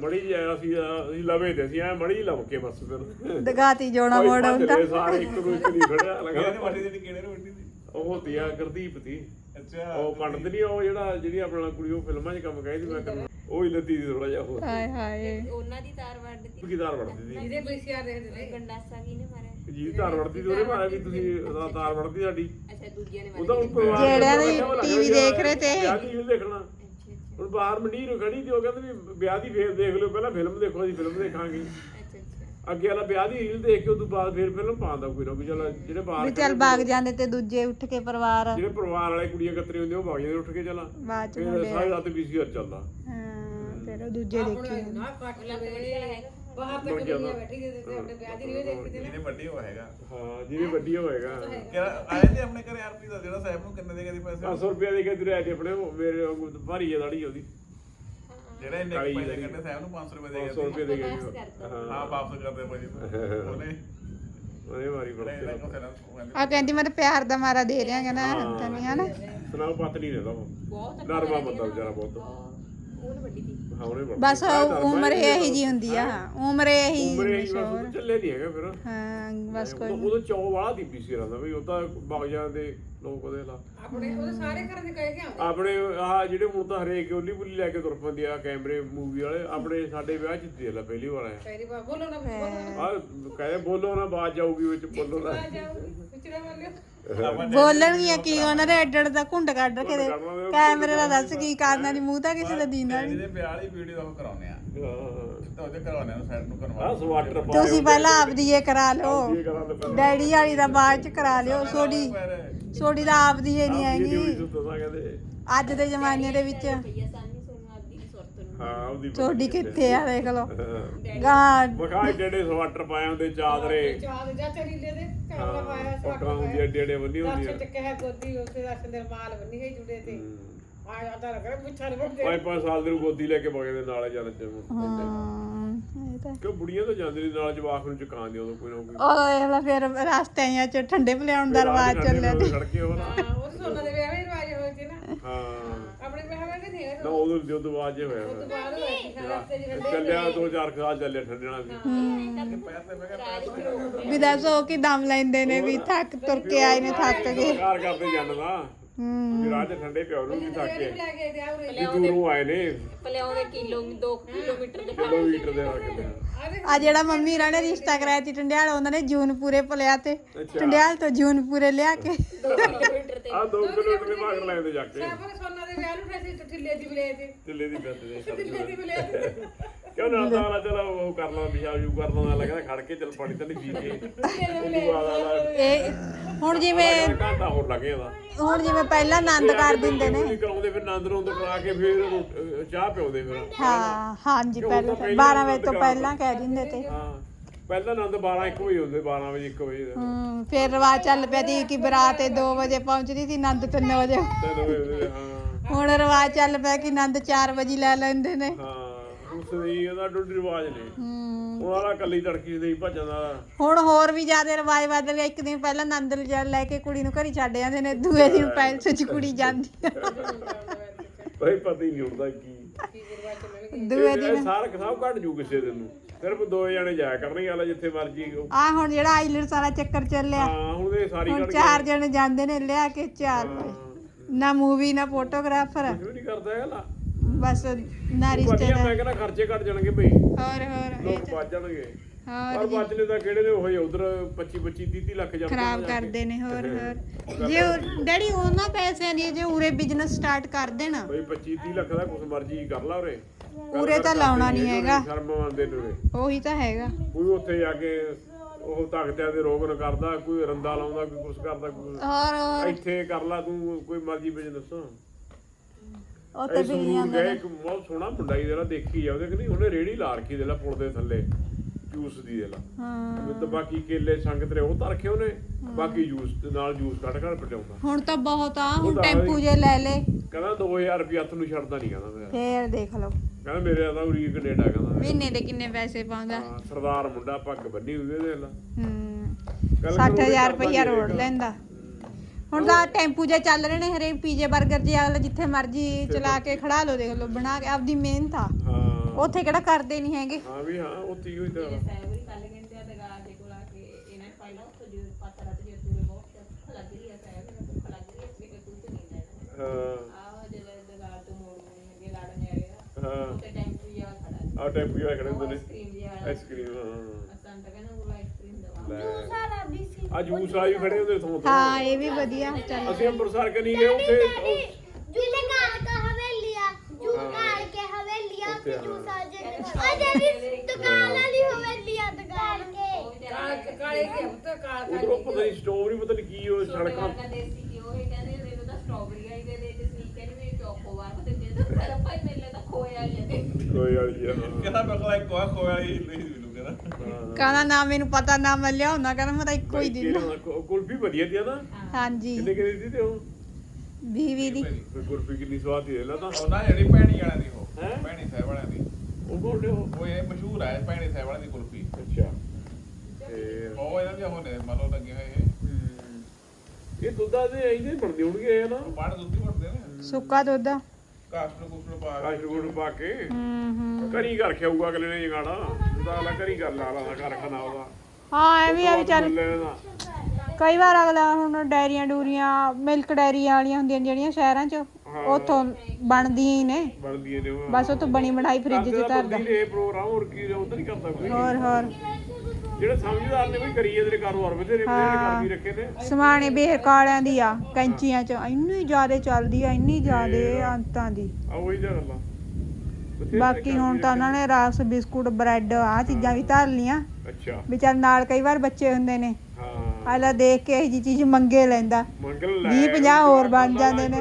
ਮੜੀ ਜੀ ਅਸੀਂ ਅਸੀਂ ਲਵੇ ਤੇ ਅਸੀਂ ਐ ਮੜੀ ਜੀ ਲਵ ਕੇ ਬਸ ਫਿਰ। ਦਗਾਤੀ ਜੋਣਾ ਮੋੜ ਹੁੰਦਾ। ਸਾਰੇ ਇੱਕ ਨੂੰ ਇੱਕ ਨਹੀਂ ਖੜਿਆ। ਲਗਾ ਨੇ ਵੱਡੀ ਦੀ ਕਿਹੜੇ ਨੇ ਵੱਡੀ ਦੀ? ਉਹ ਤੀਆ ਗੁਰਦੀਪ ਦੀ। ਅੱਛਾ ਉਹ ਪੰਡਤ ਨਹੀਂ ਉਹ ਜਿਹੜਾ ਜਿਹੜੀ ਆਪਣਾ ਕੁੜੀ ਉਹ ਫਿਲਮਾਂ 'ਚ ਕੰਮ ਕਹਿੰਦੀ ਮੈਂ ਕਰਨਾ ਉਹ ਹੀ ਲੱਤੀ ਦੀ ਥੋੜਾ ਜਿਹਾ ਹੋਰ। ਹਾਏ ਹਾਏ। ਉਹਨਾਂ ਦੀ ਤਾਰ ਵੱਢ ਦਿੱਤੀ ਕੀ ਤਾਰ ਵੜਦੀ ਸੀ? ਜਿਹਦੇ ਪੀਸੀਆਰ ਦੇਖਦੇ ਨੇ ਗੰਡਾਸਾ ਕੀ ਨੇ ਮਾਰਿਆ। ਜੀ ਤਾਰ ਵੜਦੀ ਤੇ ਮਾਰਿਆ ਵੀ ਤੁਸੀਂ ਉਹਦਾ ਵੜਦੀ ਸਾਡੀ। ਅੱਛਾ ਦੂਜਿਆਂ ਨੇ ਉਹਦਾ ਮਾਰਿਆ ਹੁਣ ਪਰਿਵਾਰ ਜਿਹੜਿਆਂ ਦੇ ਦੀ ਲੋਕ ਕਹਿੰਦੇ TV ਦੇਖ ਰਹੇ ਤੇ। ਵਿਆਹ ਦੀ ਦੇਖਣਾ। ਹੁਣ ਬਾਹਰ ਮੰਡੀਰ ਖੜੀ ਤੇ ਉਹ ਕਹਿੰਦੇ ਵੀ ਵਿਆਹ ਦੀ ਫੇਰ ਦੇਖ ਲਿਓ ਪਹਿਲਾਂ ਫਿਲਮ ਦੇਖੋ ਅਸੀਂ ਫਿਲਮ ਦੇਖਾਂਗੇ। ਅੱਛਾ ਅੱਛਾ। ਅੱਗੇ ਵਾਲਾ ਵਿਆਹ ਦੀ ਰੀਲ ਦੇਖ ਕੇ ਉਦੋਂ ਬਾਅਦ ਫੇਰ ਫਿਲਮ ਪਾਉਂਦਾ ਕੋਈ ਨਾ ਚਲ ਜਿਹੜੇ ਬਾਹਰ ਵੀ ਚੱਲ ਬਾਗ ਜਾਂਦੇ ਤੇ ਦੂਜੇ ਉੱਠ ਕੇ ਪਰਿਵਾਰ। ਜਿਹੜੇ ਪਰਿਵਾਰ ਵਾਲੇ ਕੁੜੀਆਂ ਕਤਰੀ ਹੁੰਦੀਆਂ ਉਹ ਬਾਗੀਆਂ ਦੇ ਉੱਠ ਕੇ ਚਲਾ। ਬਾਅਦ ਚ ਮੁੰਡੇ ਸਾਰੀ ਰਾਤ ਵੀਸੀਆਰ ਚੱਲਦਾ। ਹਾਂ ਫਿਰ ਉਹ ਦੂਜੇ ਦੇਖੀ। ਨਾ ਕੱਟ ਲਵੇ ਬਾਹਰ ਤੱਕ ਦੁਨੀਆ ਬੈਠੀ ਦੇ ਤੇ ਆਪਣੇ ਵਿਆਹ ਦੀ ਰੀਲ ਦੇਖਦੇ ਨੇ। ਜਿਹਨੇ ਵੱਡੀ ਉਹ ਹੈਗਾ। ਹਾਂ ਜਿਹਨੇ ਵੱਡੀ ਹੋਏਗਾ ਕਿਹੜਾ ਆਏ ਤੇ ਆਪਣੇ ਘਰੇ ਆਰਪੀ ਦਾ ਜਿਹੜਾ ਸਾਹਿਬ ਨੂੰ ਕਿੰਨੇ ਦੇ ਕਦੀ ਪੈਸੇ 500 ਰੁਪਏ ਦੇ ਕੇ ਤੁਰਿਆ ਤੇ ਆਪਣੇ ਉਹ ਮੇਰੇ ਭਾਰੀ ਜਿਹਾ ਦਾੜੀ ਉਹਦੀ। ਜਿਹੜਾ ਇਹਨੇ ਕਾਲੀ ਪੈਸੇ। ਕੱਢੇ ਸਾਹਿਬ ਨੂੰ 500 ਰੁਪਏ ਦੇ 500 ਰੁਪਏ ਦੇ ਕਰਤਾ। ਹਾਂ। ਹਾਂ ਵਾਪਸ ਕਰਦੇ ਭਾਜੀ। ਉਹਨੇ ਉਹਨੇ ਮਾਰੀ ਬੜਾ ਉਹ ਕਹਿੰਦੇ ਆ ਕਹਿੰਦੀ ਮੈਂ ਤਾਂ ਪਿਆਰ ਦਾ ਮਾਰਾ ਦੇ ਰਿਆ ਕਹਿੰਦਾ ਤੈਨੂੰ ਹਨਾ? ਸੁਣਾਓ ਪਤ ਨਹੀਂ ਰਹਿੰਦਾ ਉਹ। ਬਹੁਤ ਨਰਮਾ ਬੰਦਾ ਵਿਚਾਰਾ ਬਹੁਤ। ਉਹਨੇ ਵੱਡੀ ਸੀ ਹਾਂ ਉਹਨੇ ਬੜਾ ਬਸ ਉਮਰ ਇਹੀ ਜੀ ਹੁੰਦੀ ਆ ਉਮਰ ਇਹੀ ਉਮਰ ਹੀ ਬਸ ਚੱਲੇ ਨਹੀਂ ਹੈਗਾ ਫਿਰ। ਹਾਂ ਬਸ ਕੋਈ ਉਦੋਂ ਚੌ ਵਾਲਾ ਦੀ ਪੀਸੀ ਰਹਿੰਦਾ ਵੀ ਉਹ ਤਾਂ ਵਗ ਜਾਂਦੇ ਲੋਕ ਉਹਦੇ ਲਾ ਆਪਣੇ ਉਹਦੇ ਸਾਰੇ ਘਰ ਦੇ ਕਹਿ ਕੇ ਆਉਂਦੇ। ਆਪਣੇ ਆਹ ਜਿਹੜੇ ਹੁਣ ਤਾਂ ਹਰੇਕ ਓਲੀ ਬੁਲੀ ਲੈ ਕੇ ਤੁਰ ਪੈਂਦੇ ਆ ਕੈਮਰੇ ਮੂਵੀ ਵਾਲੇ ਆਪਣੇ ਸਾਡੇ ਵਿਆਹ ਚ ਦੇ ਲਾ ਪਹਿਲੀ ਵਾਰ ਆਇਆ। ਪਹਿਲੀ ਵਾਰ ਬੋਲੋ ਨਾ ਬੋਲੋ ਆ ਕਹਿੰਦੇ ਬੋਲੋ ਨਾ ਬਾਤ ਜਾਊਗੀ ਵਿੱਚ ਬੋਲੋ ਨਾ। ਵਿਚੜਾ ਬੋਲਿਓ ਬੋਲਣਗੀਆਂ ਕੀ ਉਹਨਾਂ ਦੇ ਐਡੜ ਦਾ ਘੁੰਡ ਕੱਢ ਕੇ ਦੇ ਕੈਮਰੇ ਦਾ ਦੱਸ ਕੀ ਕਰਨਾ ਨਹੀਂ ਮੂੰਹ ਤਾਂ ਕਿਸੇ ਦਾ ਦੀਨਾ ਨਹੀਂ ਇਹਦੇ ਵਿਆਹ ਵਾਲੀ ਵੀਡੀਓ ਉਹ ਕਰਾਉਨੇ ਆ ਹਾਂ। ਤਾਂ ਉਹਦੇ ਕਰਾਉਨੇ ਆ ਸਾਈਡ ਨੂੰ ਆ ਕਰਵਾ ਸਵਾਟਰ ਪਾ ਤੁਸੀਂ ਪਹਿਲਾਂ ਆਪਦੀ ਇਹ ਕਰਾ ਲਓ। ਡੈਡੀ ਵਾਲੀ ਦਾ ਬਾਅਦ ਚ ਕਰਾ ਲਿਓ ਸੋਡੀ ਸੋਡੀ ਦਾ ਆਪਦੀ ਇਹ ਨਹੀਂ ਇਹ ਹੈਗੀ। ਅੱਜ ਦੇ ਜ਼ਮਾਨੇ ਦੇ ਵਿੱਚ ਭਈਆ ਸਾਨੀ ਸੋਨੂੰ ਆਪਦੀ ਦੀ ਸੁਰਤ ਨੂੰ ਹਾਂ ਉਹਦੀ ਸੋਡੀ ਕਿੱਥੇ ਆ ਦੇਖ ਲਓ। ਹਾਂ। ਗਾਂ ਮਖਾ ਏਡੇ ਏਡੇ ਸਵਾਟਰ ਪਾਏ ਹੁੰਦੇ ਚਾਦਰੇ ਚਾਹ ਜਾ ਚਲੀ ਲੈ ਦੇ ਕੈਮਰਾ ਪਾਇਆ ਪੱਕਾ ਹੁੰਦੀ ਏਡੇ ਏਡੇ ਬੰਨੀ ਹੁੰਦੀ ਦਰਸ਼ਨ ਚੱਕੇ ਹੈ ਗੋਦੀ ਉੱਤੇ ਦਰਸ਼ਨ ਦੇ ਮਾਲ ਬੰਨੀ ਹੈ ਜੁੜੇ ਤੇ। ਆ ਆਦਾ ਲੱਗ ਰਿਹਾ ਪੁੱਛਣ ਵੱਡੇ ਪੰਜ ਪੰਜ ਸਾਲ ਦੇ ਨੂੰ ਗੋਦੀ ਲੈ ਕੇ ਬਗੇ ਦੇ ਨਾਲ ਚੱਲ ਚ ਹਾਂ ਇਹ ਤਾਂ ਕਿਉਂ ਬੁੜੀਆਂ ਤਾਂ ਜਾਂਦੇ ਨੇ ਨਾਲ ਜਵਾਕ ਨੂੰ ਚੁਕਾਉਂਦੇ ਉਦੋਂ ਕੋਈ ਨਾ ਕੋਈ। ਉਹ ਇਹਲਾ ਫਿਰ ਰਸਤਿਆਂ ਚ ਠੰਡੇ ਪਿਲਾਉਣ ਦਾ ਰਵਾਜ ਚੱਲਿਆ ਤੇ। ਸੜਕੇ ਉਹ ਨਾ ਹਾਂ ਉਹ ਸੋਨਾ ਦੇ ਵਿਆਹ ਵੀ ਰਿਵਾਜ ਹੋਏ ਸੀ ਨਾ। ਹਾਂ। ਨਹੀਂ ਨਾ ਉਦੋਂ ਹੋਇਆ ਉਸ ਤੋਂ ਬਾਅਦ ਹੋਇਆ ਸੀ ਰਸਤੇ ਚ ਠੰਡੇ ਚੱਲਿਆ ਦੋ ਚਾਰ ਸਾਲ ਚੱਲਿਆ ਠੰਡੇ ਨਾਲ ਵੀ ਦੱਸੋ ਕਿ ਦਮ ਲੈਂਦੇ ਨੇ ਵੀ ਥੱਕ ਤੁਰ ਕੇ ਆਏ ਨੇ ਥੱਕ ਗਏ। ਕਾਰ ਕਰਦੇ ਜਾਂਦਾ ਹੂੰ। ਵੀ ਰਾਹ 'ਚ ਠੰਡੇ ਪਿਓ ਨੂੰ ਵੀ ਥੱਕ ਕੇ ਲੈ ਕੇ ਤੇ ਆ ਉਰੇ। ਵੀ ਦੂਰੋਂ ਆਏ ਨੇ। ਪਲਿਆਉਂਦੇ ਕਿਲੋ 2 ਕਿਲੋਮੀਟਰ ਦੇ ਕਿਲੋਮੀਟਰ ਦੇ ਆ ਜਿਹੜਾ ਮੰਮੀ ਰਾਂ ਨੇ ਰਿਸ਼ਤਾ ਕਰਾਇਆ ਸੀ ਟੰਡਿਆਲ ਉਹਨਾਂ ਨੇ ਜੂਨ ਪੂਰੇ ਭਲਿਆ ਤੇ ਟੰਡਿਆਲ ਤੋਂ ਜੂਨ ਪੂਰੇ ਲਿਆ ਕੇ। 2 ਕਿਲੋਮੀਟਰ ਤੇ। ਆ 2 ਕਿਲੋਮੀਟਰ ਦੇ ਭਾਗ ਲੈਂਦੇ ਜਾ ਕੇ। ਦੇ ਵਿਆਹ ਨੂੰ ਫੈਸੇ ਠਿੱਲੇ ਦੀ ਬਲੇ ਤੇ। ਚੱਲੇ ਦੀ ਫਿਰਦੇ ਨੇ ਠਿੱਲੇ ਦੀ ਬਲੇ ਤੇ। ਕਿਉਂ ਨਾ ਤਾਂ ਚਲੋ ਉਹ ਕਰ ਲਾਂ ਵਿਸ਼ਾ ਯੂ ਕਰ ਲਾਂ ਲੱਗਦਾ ਖੜ ਕੇ ਚੱਲ ਪਾਣੀ ਤਾਂ ਨਹੀਂ ਪੀ ਕੇ। ਉਦੋਂ ਬਾਅਦ ਆਲਾ ਇਹ ਹੁਣ ਜਿਵੇਂ ਘੰਟਾ ਹੋਰ ਲੱਗ ਜਾਂਦਾ ਹੁਣ ਜਿਵੇਂ ਪਹਿਲਾਂ ਆਨੰਦ ਕਰ ਦਿੰਦੇ ਨੇ। ਨਹੀਂ ਕਰਾਉਂਦੇ ਫਿਰ ਨੰਦ ਨੂੰ ਕਰਾ ਕੇ ਫਿਰ ਰੋ- ਚਾਹ ਪਿਆਉਂਦੇ ਫਿਰ। ਹਾਂ ਹਾਂਜੀ ਪਹਿਲਾਂ 12 ਵਜੇ ਤੋਂ ਪਹਿਲਾਂ ਕਹਿ ਦਿੰਦੇ ਤੇ। ਹਾਂ ਪਹਿਲਾਂ ਨੰਦ 12 1 ਵਜੇ ਹੁੰਦੇ 12 ਵਜੇ 1 ਵਜੇ। ਹੂੰ ਫਿਰ ਰਵਾਜ ਚੱਲ ਪਿਆ ਸੀ ਕਿ ਬਰਾਤ 2 ਵਜੇ ਪਹੁੰਚਦੀ ਸੀ ਆਨੰਦ 3 ਵਜੇ ਤਿੰਨ ਵਜੇ ਹਾਂ। ਹੁਣ ਰਵਾਜ ਚੱਲ ਪਿਆ ਕਿ ਆਨੰਦ 4 ਵਜੇ ਲੈ ਲੈਂਦੇ ਨੇ। ਹਾਂ ਉਸ ਦੀ ਉਹਦਾ ਡੁੱਡੀ ਰਿਵਾਜ ਨੇ। ਹੂੰ। ਉਹਨਾਂ ਦਾ ਕੱਲੀ ਤੜਕੀ ਦੇ ਹੀ ਭੱਜਣ ਦਾ ਹੁਣ ਹੋਰ ਵੀ ਜ਼ਿਆਦਾ ਰਵਾਜ ਬਦਲ ਗਿਆ। ਇੱਕ ਦਿਨ ਪਹਿਲਾਂ ਆਨੰਦ ਲੈ ਕੇ ਕੁੜੀ ਨੂੰ ਘਰੀ ਛੱਡ ਜਾਂਦੇ ਨੇ ਦੂਏ ਦਿਨ ਪੈਲਸ 'ਚ ਕੁੜੀ ਜਾਂਦੀ ਆ। ਕੋਈ ਪਤਾ ਹੀ ਨਹੀਂ ਹੁੰਦਾ ਕੀ। ਦੂਏ ਇਹ ਸਾਰਾ ਸਭ ਘਟ ਜੂ ਕਿਸੇ ਦਿਨ ਨੂੰ। ਸਿਰਫ ਦੋ ਜਣੇ ਜਾਇਆ ਕਰਨਗੇ ਵਾਲਾ ਜਿੱਥੇ ਮਰਜ਼ੀ ਆ ਹੁਣ ਜਿਹੜਾ ਆਈਲਰ ਸਾਰਾ ਚੱਕਰ ਚੱਲਿਆ। ਹਾਂ ਹੁਣ ਇਹ ਸਾਰੀ ਹੁਣ ਚਾਰ ਜਣੇ। ਜਾਂਦੇ ਨੇ ਲਿਆ ਕੇ ਚਾਰ ਨਾ ਮੂਵੀ ਨਾ ਫੋਟੋਗ੍ਰਾਫਰ। ਕੇ ਨਹੀਂ ਕਰਦਾ ਹੈਗਾ ਬਸ ਨਾ ਵਧੀਆ ਰਿਸ਼ਤੇਦਾਰ। ਮੈਂ ਕਹਿੰਦਾ ਖਰਚੇ ਘਟ ਜਾਣਗੇ ਭਈ। ਹੋਰ ਹੋਰ ਇਹ ਲੋਕ ਵੱਜ ਜਾਣਗੇ। ਹੋਰ ਪਰ ਬਚਨੇ ਤਾਂ ਕਿਹੜੇ ਨੇ ਉਹ ਉਧਰ 25 25 30 30 ਲੱਖ ਜਾਂਦੇ ਖਰਾਬ ਕਰਦੇ ਨੇ ਹੋਰ ਹੋਰ। ਜੇ ਉਹ- ਡੈਡੀ ਉਹਨਾਂ ਪੈਸਿਆਂ ਦੀ ਜੇ ਉਰੇ ਬਿਜ਼ਨਸ ਸਟਾਰਟ ਕਰ ਦੇਣ। ਬਈ 25 30 ਲੱਖ ਦਾ ਕੁਛ ਮਰਜ਼ੀ ਕਰ ਲਾ ਉਰੇ। ਉਰੇ ਤਾਂ ਲਾਉਣਾ ਨਹੀਂ ਹੈਗਾ। ਸ਼ਰਮ ਮੰਨਦੇ ਨੇ ਉਰੇ। ਉਹੀ ਤਾਂ ਹੈਗਾ। ਕੋਈ ਉੱਥੇ ਜਾ ਕੇ ਉਹ ਤਾਕਤਿਆਂ ਦੇ ਰੋਗ ਨ ਕਰਦਾ ਕੋਈ ਰੰਦਾ ਲਾਉਂਦਾ ਕੋਈ ਕੁਛ ਕਰਦਾ ਕੋਈ ਹੋਰ ਹੋਰ। ਇੱਥੇ ਕਰ ਲਾ ਤੂੰ ਕੋਈ ਮਰਜ਼ੀ ਬਿਜ਼ਨਸ ਉੱਥੇ ਇਹ ਵੀ ਸੰਗਰੂਰ ਗਏ ਇੱਕ ਬਹੁਤ ਸੋਹਣਾ ਮੁੰਡਾ ਹੀ ਜਿਹੜਾ ਦੇਖੀ ਜਾਉਂਦੇ ਕਿ ਨਹੀਂ ਉਹਨੇ ਰੇੜੀ ਲਾ ਰੱਖੀ ਦੇ ਲਾ ਪੁਲ ਦੇ ਥੱਲੇ ਜੂਸ ਦੀ ਦੇ ਲਾ। ਹਾਂ। ਤੇ ਬਾਕੀ ਕੇਲੇ ਸੰਗਤਰੇ ਉਹ ਤਾਂ ਰੱਖੇ ਉਹਨੇ ਬਾਕੀ ਜੂਸ ਦੇ ਨਾਲ ਜੂਸ ਕੱਢ ਕੱਢ ਪਟਾਉਂਦਾ ਹੁਣ ਤਾਂ ਬਹੁਤ ਆ ਉਹ ਹੁਣ ਤਾਂ ਟੈਂਪੂ ਜੇ ਲੈ ਲੈ। ਕਹਿੰਦਾ 2000 ਰੁਪਏ ਹੱਥ ਨੂੰ ਛੱਡਦਾ ਨਹੀਂ ਕਹਿੰਦਾ ਮੇਰਾ ਫੇਰ ਦੇਖ ਲਓ। ਕਹਿੰਦਾ ਮੇਰੇ ਦਾ ਉਰੀ ਕੈਨੇਡਾ ਕਹਿੰਦਾ। ਮਹੀਨੇ ਦੇ ਕਿੰਨੇ ਪੈਸੇ ਪਾਉਂਦਾ? ਹਾਂ, ਸਰਦਾਰ ਮੁੰਡਾ ਪੱਗ ਬੰਨੀ ਹੋਈ ਦੇ ਲਾ ਹੂੰ ਗੱਲ 60000 ਕਰਦਾ ਰੁਪਇਆ ਨੀ ਰੋੜ। ਲੈਂਦਾ। ਹੁਣ ਤਾਂ ਟੈਂਪੂ ਜੇ ਚੱਲ ਰਹੇ ਨੇ ਹਰੇ ਪੀਜੇ 버ਗਰ ਜੇ ਅਗਲਾ ਜਿੱਥੇ ਮਰਜ਼ੀ ਚਲਾ ਕੇ ਖੜਾ ਲੋ ਦੇਖ ਲਓ ਬਣਾ ਕੇ ਆਪਦੀ ਮਿਹਨਤ ਆ। ਹਾਂ। ਉੱਥੇ ਕਿਹੜਾ ਕਰਦੇ ਨਹੀਂ ਹੈਗੇ। ਹਾਂ ਵੀ ਹਾਂ ਉੱਥੇ ਹੀ ਹੋਈ ਤਾਂ। ਸੈਵਰੀ ਕੱਲ ਕਹਿੰਦੇ ਆ ਦਗਾ ਦੇ ਕੋਲ ਆ ਕੇ ਇਹਨਾਂ ਨੇ ਪਾਈ ਲਾਓ ਤੇ ਜੇ ਪਤਾ ਰੱਤ ਜੇ ਤੂਰੇ ਬਹੁਤ ਭੁੱਖ ਲੱਗ ਰਹੀ ਹੈ ਸੈਵਰੀ ਨੂੰ ਭੁੱਖ ਲੱਗ ਰਹੀ ਹੈ ਸਵੇਰੇ ਤੂੰ ਤੇ ਨਹੀਂ ਲੈਣਾ ਹਾਂ ਆਹ ਜਿਹੜੇ ਦਗਾ ਤੋਂ ਮੋੜ ਨੇ ਲੜ ਨੇ ਆਇਆ ਹਾਂ ਉੱਤੇ ਟੈਂਪੂ ਜਿਹਾ ਖੜਾ ਆ ਟੈਂਪੂ ਵਾਲੇ ਖੜੇ ਹੁੰਦੇ ਨੇ। ਆਈਸਕ੍ਰੀਮ ਹਾਂ। ਅਸਾਂ ਤਾਂ ਕਹਿੰਦਾ ਉਹ ਆਈਸਕ੍ਰੀਮ ਦਵਾ। ਲੈ। ਸਾਲਾ ਵੀ ਸੀ। ਆ ਜੂਸ ਵਾਲੇ ਵੀ ਖੜੇ ਹੁੰਦੇ ਥੋਂ ਥੋਂ ਹਾਂ ਇਹ ਵੀ ਵਧੀਆ ਚੱਲ। ਅਸੀਂ ਅੰਮ੍ਰਿਤਸਰ ਕਨੀ ਗਏ ਉੱਥੇ ਉਹ- ਜੂਲੇ ਕਾਲ ਕਾ ਹਵੇਲੀਆ ਜੂ ਕਾਲ ਕੇ ਹਵੇਲੀਆ ਤੇ ਜੂ ਸਾਜੇ ਆ ਜਿਹੜੀ ਦੁਕਾਨ ਵਾਲੀ ਹਵੇਲੀਆ ਦੁਕਾਨ ਕੇ। ਕਾਲੇ ਕਾਲੇ ਕੀ ਪੁੱਤ ਕਾਲ ਉਧਰੋਂ ਪਤਾ ਨਹੀਂ ਸਟੋਰ ਹੀ ਪਤਾ ਨਹੀਂ ਕੀ ਉਹ ਸੜਕਾਂ ਸੜਕਾਂ ਦੇਸੀ ਘਿਓ ਇਹ ਕਹਿੰਦੇ ਮੈਨੂੰ ਤਾਂ ਸਟ੍ਰਾਬੇਰੀ ਆਈ ਦੇ ਦੇ ਜਸਮੀਤ ਕਹਿੰਦੀ ਮੈਨੂੰ ਚੋਕੋਬਾਰ ਤੇ ਦੇ ਦੋ ਪਰ ਭਾਈ ਮੇਰੇ ਤਾਂ ਖੋਇਆ ਜਾਂਦੇ ਕੋਈ ਵਾਲੀ ਆ ਹਾਂ। ਕਹਿੰਦਾ ਮੇਰੇ ਕੋਲ ਇੱਕ ਆ ਖੋਇਆ ਹੀ ਨਹੀਂ ਮੈਨੂੰ ਕਹਿੰਦਾ। ਹਾਂ ਕਹਿੰਦਾ ਨਾ ਮੈਨੂੰ ਪਤਾ ਨਾ ਮੈਂ ਲਿਆਉਂਦਾ ਕਹਿੰਦਾ ਮੈਂ ਤਾਂ ਇੱਕੋ ਹੀ ਕੁ- ਕੁਲਫੀ ਵਧੀਆ ਦੀ ਆ ਨਾ। ਹਾਂਜੀ। ਕਿੰਨੇ ਕਿੰਨੇ ਦੀ ਤੇ ਉਹ? 20 ਦੀ। ਕੋਈ ਕੁਲਫੀ ਕਿੰਨੀ ਸਵਾਦ ਦੀ ਲਾ ਤਾਂ। ਉਹਨਾਂ ਜਿਹੜੀ ਭੈਣੀ ਵਾਲਿਆਂ ਦੀ ਉਹ ਹੈਂ? ਭੈਣੀ ਸਾਹਿਬ ਵਾਲਿਆਂ ਦੀ। ਉਹ ਬੋਲਦੇ ਉਹ ਉਹ ਇਹ ਮਸ਼ਹੂਰ ਹੈ ਭੈਣੀ ਸਾਹਿਬ ਵਾਲਿਆਂ ਦੀ ਕੁਲਫੀ। ਅੱਛਾ। ਤੇ ਉਹ ਇਹਨਾਂ ਦੇ ਨੇ ਮਨੋਂ ਲੱਗੇ ਹੋਏ ਇਹ। ਇਹ ਦੁੱਧਾ ਦੇ ਇਹਦੇ ਬਣਦੇ ਹੋਣਗੇ ਇਹ ਨਾ। ਉਹ ਬਾਹਰ ਦੁੱਧ ਹੀ ਵਰਦੇ ਨੇ। ਸੁੱਕਾ ਦੁੱਧ। ਕਾਸਟ ਨੂੰ ਕੁਸਟ ਪਾ ਕੇ। ਕਾਸ਼ ਗੁੜ ਪਾ ਕੇ। ਹੂੰ ਕਰ ਅਗਲੇ ਨੇ ਜਗਾੜਾ। ਦੁੱਧਾ ਵਾਲਾ ਕਰੀ ਕਰ ਲਾ ਲਾ ਕਾਰਖਾਨਾ ਉਹਦਾ। ਹਾਂ ਇਹ ਵੀ ਆ ਵੀ ਚੱਲ ਮੁੱਲ। ਕਈ ਵਾਰ ਅਗਲਾ ਹੁਣ ਡੈਰੀਆਂ ਡੂਰੀਆਂ ਮਿਲਕ ਡੈਰੀਆਂ ਵਾਲੀਆਂ ਹੁੰਦੀਆਂ ਜਿਹੜੀਆਂ ਸ਼ਹਿਰਾਂ 'ਚ ਉੱਥੋਂ ਬਣਦੀਆਂ ਹੀ ਨੇ। ਬਣਦੀਆਂ ਨੇ ਉਹ। ਬਸ ਉੱਥੋਂ ਬਣੀ ਬਣਾਈ ਫ੍ਰਿਜ 'ਚ ਧਰਦਾ ਇਹ ਪ੍ਰੋਗਰਾਮ ਹੋਰ ਕੀ ਉਹ ਤਾਂ ਨਹੀਂ ਕਰਦਾ ਕੋਈ। ਹੋਰ ਹੋਰ। ਜਿਹੜੇ ਸਮਝਦਾਰ ਨੇ ਵੀ ਕਰੀ ਜਾਂਦੇ ਨੇ ਕਾਰੋਬਾਰ ਬਥੇਰੇ ਬਥੇਰੇ ਕਰ ਵੀ ਰੱਖੇ ਨੇ। ਸਮਾਣੇ ਬੇਰ ਕਾਲਿਆਂ ਦੀ ਆ ਕੈਂਚੀਆਂ 'ਚ ਇੰਨੀ ਜ਼ਿਆਦੇ ਚੱਲਦੀ ਆ ਇੰਨੀ ਜ਼ਿਆਦੇ ਅੰਤਾਂ ਦੀ। ਆ ਉਹੀ ਤਾਂ ਗੱਲ। ਆ ਬਥੇਰੇ ਬਾਕੀ ਹੁਣ ਤਾਂ ਉਹਨਾਂ ਨੇ ਰਸ ਬਿਸਕੁਟ ਬ੍ਰੈਡ ਆ ਚੀਜ਼ਾਂ ਵੀ ਧਰ ਲੀਆਂ ਅੱਛਾ। ਵੀ ਚੱਲ ਨਾਲ ਕਈ ਵਾਰ ਬੱਚੇ ਹੁੰਦੇ ਨੇ। ਹਾਂ। ਆਲਾ ਦੇਖ ਕੇ ਇਹ ਜੀ ਚੀਜ਼ ਮੰਗੇ ਲੈਂਦਾ। ਮੰਗਲ ਲੈ 20 50 ਹੋਰ ਬਣ ਜਾਂਦੇ ਨੇ।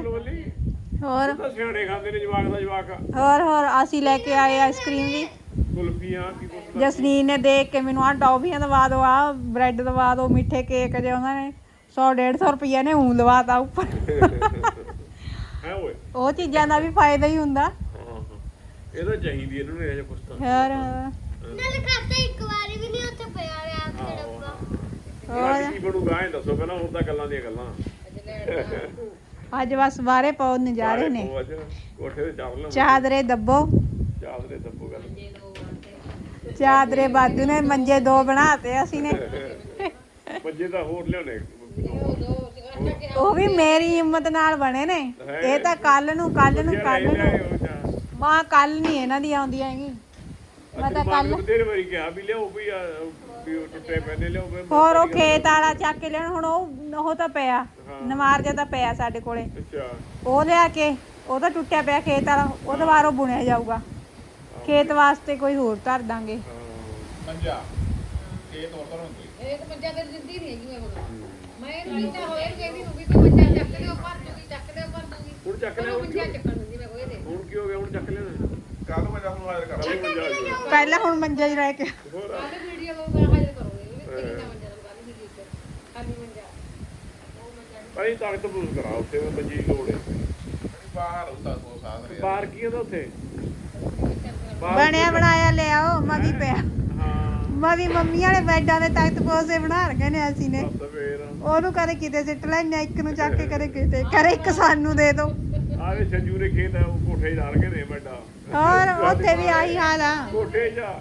ਹੋਰ? ਤਾਂ ਸਿਆਣੇ ਖਾਂਦੇ ਨੇ ਜਵਾਕ ਦਾ ਜਵਾਕ। ਹੋਰ ਹੋਰ ਅਸੀਂ ਲੈ ਕੇ ਆਏ ਆਈਸਕ੍ਰੀਮ ਵੀ। ਕੁਲਫੀਆਂ ਕੀ ਜਸਨੀਨ ਨੇ ਦੇਖ ਕੇ ਮੈਨੂੰ ਆ ਟੌਫੀਆਂ ਦਵਾ ਦਿਓ ਆ ਬ੍ਰੈਡ ਦਵਾ ਦਿਓ ਮਿੱਠੇ ਕੇਕ ਜੇ ਉਹਨਾਂ ਨੇ 100 150 ਰੁਪਈਆ ਨੇ ਊਂ ਲਵਾਤਾ ਉੱਪਰ। ਹੈ ਓਏ? ਉਹ ਚੀਜ਼ਾਂ ਦਾ ਵੀ ਫਾਇਦਾ ਹੀ ਹੁੰਦਾ। ਹਾਂ ਹਾਂ ਇਹ ਤਾਂ ਚਾਹੀਦੀ ਇਹਨਾਂ ਨੂੰ ਇਹ ਜਿਹਾ ਕੁਛ ਤਾਂ। ਹੋਰ? ਨਾਲ ਖਾਤਾ ਇੱਕ ਵਾਰੀ ਵੀ ਨਹੀਂ ਉੱਥੇ ਪਿਆ ਰਿਹਾ ਤੇ ਆਹੋ, ਡੱਬਾ ਹਾਂ ਅੱਜ ਕੀ ਬਣੂਗਾ ਇਹ ਦੱਸੋ ਪਹਿਲਾਂ ਹੁਣ ਤਾਂ ਗੱਲਾਂ ਦੀਆਂ ਗੱਲਾਂ। ਅੱਜ ਬਸ ਬਾਰੇ ਪਾਉ ਨਜ਼ਾਰੇ ਨੇ। ਕੋਠੇ ਤੇ। ਚਾਦਰੇ ਦੱਬੋ। ਚਾਦਰੇ ਦੱਬੋ। ਚਾਦਰੇ ਬਾਦੂ ਨੇ ਮੰਜੇ ਦੋ ਬਣਾਤੇ ਅਸੀਂ ਨੇ। ਪੰਜੇ ਤਾਂ ਹੋਰ ਲਿਆਉਣੇ। ਉਹ ਵੀ ਮੇਰੀ ਹਿੰਮਤ ਨਾਲ ਬਣੇ ਨੇ। ਇਹ ਤਾਂ ਕੱਲ ਨੂੰ ਕੱਲ ਨੂੰ ਕੱਲ ਨੂੰ। ਮਾਂ ਕੱਲ ਨਹੀਂ ਇਹਨਾਂ ਦੀ ਆਉਂਦੀ ਹੈਗੀ। ਮੈਂ ਤਾਂ ਕੱਲ ਤੇਰੇ ਵਾਰੀ ਕਿਹਾ ਵੀ ਲਿਆਓ ਵੀ ਹੋਰ ਉਹ ਖੇਤ ਵਾਲਾ ਚੱਕ ਕੇ ਲੈਣ ਹੁਣ ਉਹ ਉਹ ਤਾਂ ਪਿਆ। ਨਮਾਰ ਜਿਹਾ ਤਾਂ ਪਿਆ ਸਾਡੇ ਕੋਲੇ। ਅੱਛਾ। ਉਹ ਲਿਆ ਕੇ ਉਹ ਤਾਂ ਟੁੱਟਿਆ ਪਿਆ ਖੇਤ ਵਾਲਾ ਉਹ ਦੁਬਾਰਾ ਬੁਣਿਆ ਜਾਊਗਾ। ਖੇਤ ਵਾਸਤੇ ਕੋਈ ਹੋਰ ਧਰ ਦਾਂਗੇ। ਮੰਜਾ। ਇਹ ਤੋਰ ਤੋਰ ਹੁੰਦੀ ਇਹ ਤਾਂ ਮੰਜਾ ਤੇ ਜਿੰਦੀ ਨਹੀਂ ਹੈਗੀ ਮੈਂ ਹੁਣ ਮੈਂ ਇਹਨੂੰ ਇੰਨਾ ਹੋਇਆ ਕਹਿੰਦੀ ਹੁੰਦੀ ਕਿ ਮੰਜਾ ਚੱਕ ਲਿਓ ਭਰ ਦੂਗੀ ਚੱਕ ਲਿਓ ਭਰ ਦੂਗੀ। ਹੁਣ ਚੱਕ ਲਿਆ ਉਹ ਹੁਣ ਮੰਜਾ ਕਿਉਂ? ਚੱਕਣ ਦਿੰਦੀ ਮੈਂ ਕੋਈ ਦੇ ਹੁਣ ਕੀ ਹੋ ਗਿਆ? ਹੁਣ ਚੱਕ ਲੈਣਾ ਕੱਲ ਨੂੰ ਮੈਂ ਜਾ ਨੂੰ ਹਾਜ਼ਰ ਕਰ ਕੱਲ ਮੰਜਾ ਆ ਜਾਊਗਾ। ਪਹਿਲਾਂ ਹੁਣ ਮੰਜਾ ਹੀ ਰਹਿ ਕੇ ਕੱਲ ਵੀਡੀਓ ਨੂੰ ਹਾਜ਼ਰ ਕਰੋਗੇ ਇਹ ਕਿੰਨਾ ਮੰਜਾ ਦਾ ਕੱਲ ਵੀਡੀਓ ਤੇ ਖਾਲੀ ਮੰਜਾ। ਭਾਈ ਤਾਕਤ ਬੂਸ ਕਰਾ ਉੱਥੇ ਮੰਜੀ ਲੋੜ ਹੈ। ਬਾਹਰ ਹੁੰਦਾ ਕੋ ਸਾਧ ਰਿਹਾ ਬਾਹਰ ਕੀ ਹੁੰਦਾ ਉੱਥੇ? ਬਣਿਆ ਬਣਾਇਆ ਲਿਆਓ ਮਗੀ ਪਿਆ। ਹਾਂ। ਮਗੀ ਮੰਮੀ ਵਾਲੇ ਬੈੱਡਾਂ ਦੇ ਤਖਤ ਪੋਸੇ ਬਣਾ ਰਗੇ ਨੇ ਅਸੀਂ ਨੇ। ਉਹਨੂੰ ਕਦੇ ਕਿਤੇ ਸਿੱਟ ਲੈਣੇ ਇੱਕ ਨੂੰ ਚੱਕ ਕੇ ਕਦੇ ਕਿਤੇ ਕਰੇ ਇੱਕ ਸਾਨੂੰ ਦੇ ਦੋ। ਆਵੇ ਸੰਜੂ ਦੇ ਖੇਤ ਆ, ਉਹ ਕੋਠੇ 'ਚ ਲਾ ਕੇ ਨੇ ਵੱਡਾ ਹੋਰ ਉੱਥੇ ਵੀ ਆਹੀ ਹਾਲ ਆ। ਕੋਠੇ 'ਚ ਆ।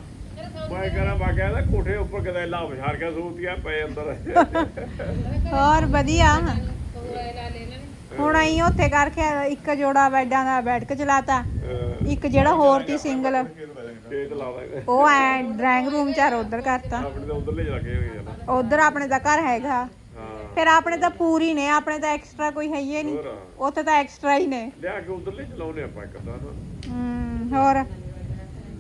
ਮੈਂ ਕਹਿੰਦਾ ਬਾਕਿਆ ਦਾ ਕੋਠੇ ਉੱਪਰ ਕਿਤੇ ਲਾ ਵਿਛਾਰ ਕੇ ਸੂਤੀਆਂ ਪਏ ਅੰਦਰ। ਹੋਰ ਵਧੀਆ। ਲੈ ਲੈਣ ਹੁਣ ਅਸੀਂ ਉੱਥੇ ਕਰਕੇ ਇੱਕ ਜੋੜਾ ਬੈੱਡਾਂ ਦਾ ਬੈਠਕ ਚਲਾਤਾ। ਅਹ ਇੱਕ ਜਿਹੜਾ ਹੋਰ ਤੀ ਸਿੰਗਲ। ਖੇਤ ਲਾ ਉਹ ਐ ਡਰਾਇੰਗ ਰੂਮ ਚ ਉਧਰ ਕਰਤਾ। ਆਪਣੇ ਤਾਂ ਜਾ ਕੇ ਉਧਰ ਆਪਣੇ ਦਾ ਘਰ ਹੈਗਾ। ਹਾਂ। ਫਿਰ ਆਪਣੇ ਤਾਂ ਪੂਰੀ ਨੇ ਆਪਣੇ ਤਾਂ ਐਕਸਟਰਾ ਕੋਈ ਹੈ ਹੀ ਨਹੀਂ। ਉੱਥੇ ਤਾਂ ਐਕਸਟਰਾ ਹੀ ਨੇ। ਲਿਆ ਕੇ ਉਧਰਲੇ ਚਲਾਉਨੇ ਆਪਾਂ ਇੱਕ ਤਾਂ। ਹਮ, ਹੋਰ?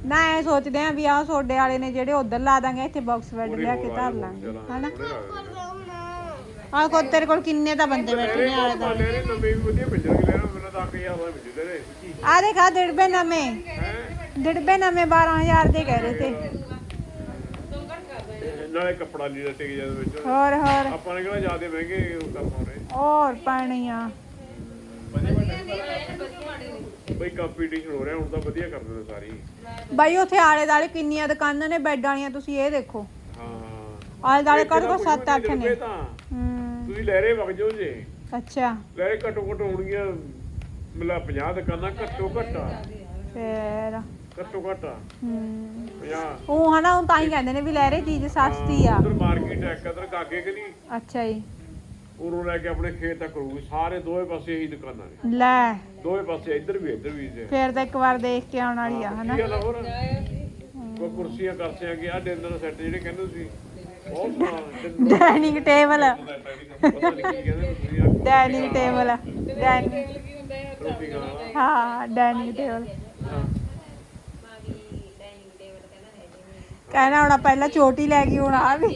ਨਾ ਐ ਸੋਚਦੇ ਆ ਵੀ ਆਹ ਸੋਡੇ ਵਾਲੇ ਨੇ ਜਿਹੜੇ ਉਧਰ ਲਾ ਦਾਂਗੇ ਇੱਥੇ ਬਾਕਸ ਬੈੱਡ ਲਿਆ ਕੇ ਧਰ ਲਾਂਗੇ। ਹਨਾ? ਆਹ ਕੋ ਤੇਰੇ ਕੋਲ ਕਿੰਨੇ ਤਾਂ ਬੰਦੇ ਬੈਠੇ ਨੇ ਆਲੇ ਨਵੇਂ ਵੀ ਵਧੀਆ ਮਿਲਣਗੇ ਲੈਣਾ ਤਾਂ ਨੇ ਆ ਦੇਖਾ ਡਿੜਬੇ ਨਵੇਂ। ਡਿੜਬੇ ਨਵੇਂ 12000 ਦੇ ਕਹਿ ਰਹੇ ਤੇ। ਨਾਲੇ ਕੱਪੜਾ ਲੀੜਾ ਟਿਕ ਜਾਂਦਾ ਵਿੱਚ। ਹੋਰ ਹੋਰ। ਆਪਾਂ ਨੇ ਕਿਹੜਾ ਜ਼ਿਆਦਾ ਮਹਿੰਗੇ ਉਹ ਕਰ ਪਾਉਣੇ ਹੋਰ ਪਾਣੀਆਂ। ਬਈ ਕੰਪੀਟੀਸ਼ਨ ਹੋ ਰਿਹਾ ਹੁਣ ਤਾਂ ਵਧੀਆ ਕਰਦੇ ਨੇ ਸਾਰੀ। ਬਾਈ ਉੱਥੇ ਆਲੇ ਦਾਲੇ ਕਿੰਨੀਆਂ ਦੁਕਾਨਾਂ ਨੇ ਬੈੱਡ ਵਾਲੀਆਂ ਤੁਸੀਂ ਇਹ ਦੇਖੋ। ਹਾਂ। ਆਲੇ ਦਾਲੇ ਕੁਛ ਵੀ 7-8 ਨਹੀਂ ਨੇ। ਤੁਸੀਂ ਲਹਿਰੇ ਵਗ ਜਾਓ ਜੇ। ਅੱਛਾ। ਲਹਿਰੇ ਘੱਟੋ ਘੱਟ ਹੋਣਗੀਆਂ ਮਿਲਾ 50 ਦੁਕਾਨਾਂ ਘੱਟੋ ਘੱਟ ਆ। ਫੇਰ। ਘੱਟੋ ਘੱਟ ਆ। ਹੂੰ। 50 ਉਹ ਹਨਾ ਉਹ ਤਾਂ ਹੀ ਕਹਿੰਦੇ ਨੇ ਵੀ ਲਹਿਰੇ ਚੀਜ਼ ਸਸਤੀ ਆ। ਉਧਰ ਮਾਰਕੀਟ ਹੈ ਕਦਰ ਕਾਗੇ ਕਿ ਨਹੀਂ? ਅੱਛਾ ਜੀ। ਉਰੋਂ ਲੈ ਕੇ ਆਪਣੇ ਖੇਤ ਤੱਕ ਕਰੂਗੀ ਸਾਰੇ ਦੋਵੇਂ ਪਾਸੇ ਇਹੀ ਦੁਕਾਨਾਂ ਨੇ। ਲੈ। ਦੋਵੇਂ ਪਾਸੇ ਇੱਧਰ ਵੀ ਇੱਧਰ ਵੀ ਜੇ। ਫੇਰ ਤਾਂ ਇੱਕ ਵਾਰ ਦੇਖ ਕੇ ਆਉਣ ਵਾਲੀ ਆ ਹਨਾ। ਕੀ ਗੱਲ ਆ ਹੋਰ? ਕੋਈ ਕੁਰਸੀਆਂ ਕਰਸੀਆਂ ਕਿ ਆ ਡਿਨਰ ਸੈੱਟ ਜਿਹੜੇ ਕਹਿੰਦੇ ਸੀ। ਡਾਈਨਿੰਗ ਟੇਬਲ ਡਾਈਨਿੰਗ ਟੇਬਲ ਹਾਂ ਡਾਈਨਿੰਗ ਟੇਬਲ ਕਹਿਣਾ ਹੁਣ ਪਹਿਲਾਂ ਚੋਟੀ ਲੈ ਗਈ ਹੁਣ ਆ ਵੀ।